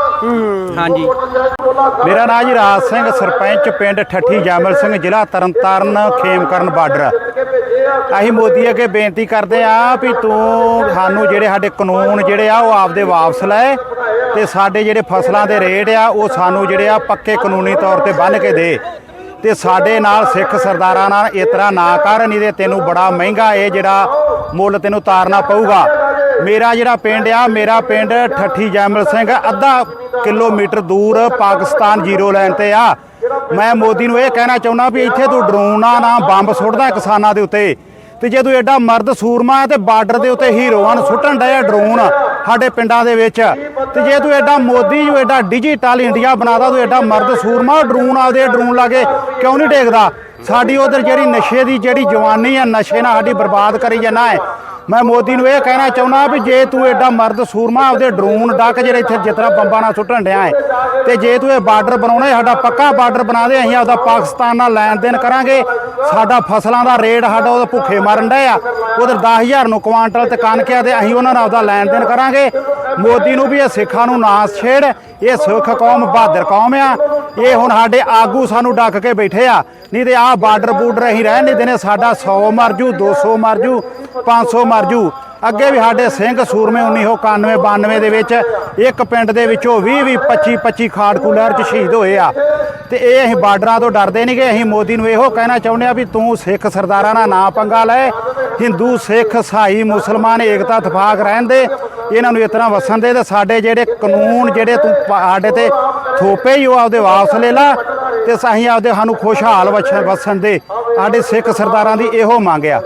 ਹਾਂਜੀ। ਮੇਰਾ ਨਾਮ ਜੀ ਰਾਜ ਸਿੰਘ, ਸਰਪੰਚ ਪਿੰਡ ਠੱਠੀ ਜਾਮਲ ਸਿੰਘ, ਜ਼ਿਲ੍ਹਾ ਤਰਨਤਾਰਨ, ਖੇਮਕਰਨ ਬਾਰਡਰ। ਅਸੀਂ ਮੋਦੀ ਅੱਗੇ ਬੇਨਤੀ ਕਰਦੇ ਆ ਵੀ ਤੂੰ ਸਾਨੂੰ ਜਿਹੜੇ ਸਾਡੇ ਕਾਨੂੰਨ ਜਿਹੜੇ ਆ, ਉਹ ਆਪਦੇ ਵਾਪਸ ਲੈ ਤੇ ਸਾਡੇ ਜਿਹੜੇ ਫਸਲਾਂ ਦੇ ਰੇਟ ਆ, ਉਹ ਸਾਨੂੰ ਜਿਹੜੇ ਆ ਪੱਕੇ ਕਾਨੂੰਨੀ ਤੌਰ ਤੇ ਬੰਨ ਕੇ ਦੇ ਤੇ ਸਾਡੇ ਨਾਲ ਸਿੱਖ ਸਰਦਾਰਾਂ ਨਾਲ ਇਸ ਤਰ੍ਹਾਂ ਨਾ ਕਰ, ਨਹੀਂ ਤੇ ਤੈਨੂੰ ਬੜਾ ਮਹਿੰਗਾ ਇਹ ਜਿਹੜਾ ਮੁੱਲ ਤੈਨੂੰ ਤਾਰਨਾ ਪਊਗਾ। ਮੇਰਾ ਜਿਹੜਾ ਪਿੰਡ ਆ, ਮੇਰਾ ਪਿੰਡ ਠੱਠੀ ਜੈਮਲ ਸਿੰਘ, ਅੱਧਾ ਕਿਲੋਮੀਟਰ ਦੂਰ ਪਾਕਿਸਤਾਨ ਜ਼ੀਰੋ ਲਾਈਨ ਤੇ ਆ। ਮੈਂ ਮੋਦੀ ਨੂੰ ਇਹ ਕਹਿਣਾ ਚਾਹੁੰਦਾ ਵੀ ਇੱਥੇ ਤੂੰ ਡਰੋਨਾ ਨਾ ਬੰਬ ਸੁੱਟਦਾ ਕਿਸਾਨਾਂ ਦੇ ਉੱਤੇ। ਤੇ ਜੇ ਤੂੰ ਐਡਾ ਮਰਦ ਸੂਰਮਾ ਹੈ ਤੇ ਬਾਰਡਰ ਦੇ ਉੱਤੇ ਹੀਰੋਆਂ ਨੂੰ ਸੁੱਟਣ ਡਿਆ ਡਰੋਨ ਸਾਡੇ ਪਿੰਡਾਂ ਦੇ ਵਿੱਚ। ਤੇ ਜੇ ਤੂੰ ਐਡਾ ਮੋਦੀ ਨੂੰ ਐਡਾ ਡਿਜੀਟਲ ਇੰਡੀਆ ਬਣਾਦਾ, ਤੂੰ ਐਡਾ ਮਰਦ ਸੂਰਮਾ ਡਰੋਨ ਆਦੇ ਡਰੋਨ ਲਾਗੇ ਕਿਉਂ ਨਹੀਂ ਟੇਕਦਾ? ਸਾਡੀ ਉਧਰ ਜਿਹੜੀ ਨਸ਼ੇ ਦੀ ਜਿਹੜੀ ਜਵਾਨੀ ਆ ਨਸ਼ੇ ਨਾਲ ਸਾਡੀ ਬਰਬਾਦ ਕਰੀ ਜਾਂਦਾ ਹੈ। ਮੈਂ ਮੋਦੀ ਨੂੰ ਇਹ ਕਹਿਣਾ ਚਾਹੁੰਦਾ ਵੀ ਜੇ ਤੂੰ ਐਡਾ ਮਰਦ ਸੂਰਮਾ ਆਪਦੇ ਡਰੋਨ ਡੱਕ ਜਿਹੜੇ ਇੱਥੇ ਜਿਤਨਾ ਬੰਬਾਂ ਨਾਲ ਸੁੱਟਣ ਡਿਆ ਹੈ ਤੇ ਜੇ ਤੂੰ ਇਹ ਬਾਰਡਰ ਬਣਾਉਣਾ ਸਾਡਾ ਪੱਕਾ ਬਾਰਡਰ ਬਣਾ ਦੇ, ਅਸੀਂ ਆਪਦਾ ਪਾਕਿਸਤਾਨ ਨਾਲ ਲੈਣ ਦੇਣ ਕਰਾਂਗੇ। ਸਾਡਾ ਫਸਲਾਂ ਦਾ ਰੇਟ ਸਾਡਾ ਉਹਦੇ ਭੁੱਖੇ ਮਰਨ ਡਏ ਆ। ਉਧਰ 10000 ਨੂੰ ਕੁਆਂਟਲ ਤੇ ਕਣਕ ਆ ਤੇ ਅਸੀਂ ਉਹਨਾਂ ਨਾਲ ਆਪਦਾ ਲੈਣ ਦੇਣ ਕਰਾਂਗੇ। ਮੋਦੀ ਨੂੰ ਵੀ ਇਹ ਸਿੱਖਾਂ ਨੂੰ ਨਾ ਛੇੜ, ਇਹ ਸਿੱਖ ਕੌਮ ਬਹਾਦਰ ਕੌਮ ਆ। ਇਹ ਹੁਣ ਸਾਡੇ ਆਗੂ ਸਾਨੂੰ ਡੱਕ ਕੇ ਬੈਠੇ ਆ। ਨਹੀਂ ਤੇ ਆਹ ਬਾਰਡਰ ਬੂਡਰ ਅਸੀਂ ਰਹਿਣ ਨਹੀਂ ਦੇਣੇ, ਸਾਡਾ 100 ਮਰ ਜੂ 200 ਮਰ ਜੂ 500 ਮਰ ਜੂ। ਅੱਗੇ ਵੀ ਸਾਡੇ ਸਿੰਘ ਸੂਰਮੇ 1991 92 ਦੇ ਵਿੱਚ ਇੱਕ ਪਿੰਡ ਦੇ ਵਿੱਚੋਂ 20 20 25 25 ਖਾੜਕੂ ਲਹਿਰ ਚ ਸ਼ਹੀਦ ਹੋਏ ਆ। ਤੇ ਇਹ ਅਸੀਂ ਬਾਰਡਰਾਂ ਤੋਂ ਡਰਦੇ ਨਹੀਂ ਕਿ ਅਸੀਂ ਮੋਦੀ ਨੂੰ ਇਹੋ ਕਹਿਣਾ ਚਾਹੁੰਦੇ ਆ ਵੀ ਤੂੰ ਸਿੱਖ ਸਰਦਾਰਾਂ ਨਾਲ ਨਾ ਪੰਗਾ ਲੈ। ਹਿੰਦੂ, ਸਿੱਖ, ਸਾਈ, ਮੁਸਲਮਾਨ, ਏਕਤਾ, ਇਤਫਾਕ ਰਹਿਣ ਦੇ। ਇਹਨਾਂ ਨੂੰ ਇਸ ਤਰ੍ਹਾਂ ਵਸਣ ਦੇ ਤੇ ਸਾਡੇ ਜਿਹੜੇ ਕਾਨੂੰਨ, ਜਿਹੜੇ ਤੂੰ ਸਾਡੇ ਤੇ ਥੋਪੇ ਹੀ ਉਹ ਆਪਦੇ ਵਾਪਸ ਲੈ ਲਾ ਤੇ ਅਸੀਂ ਆਪਦੇ ਸਾਨੂੰ ਖੁਸ਼ਹਾਲ ਵਛ- ਵਸਣ ਦੇ। ਸਾਡੇ ਸਿੱਖ ਸਰਦਾਰਾਂ ਦੀ ਇਹੋ ਮੰਗ ਆ।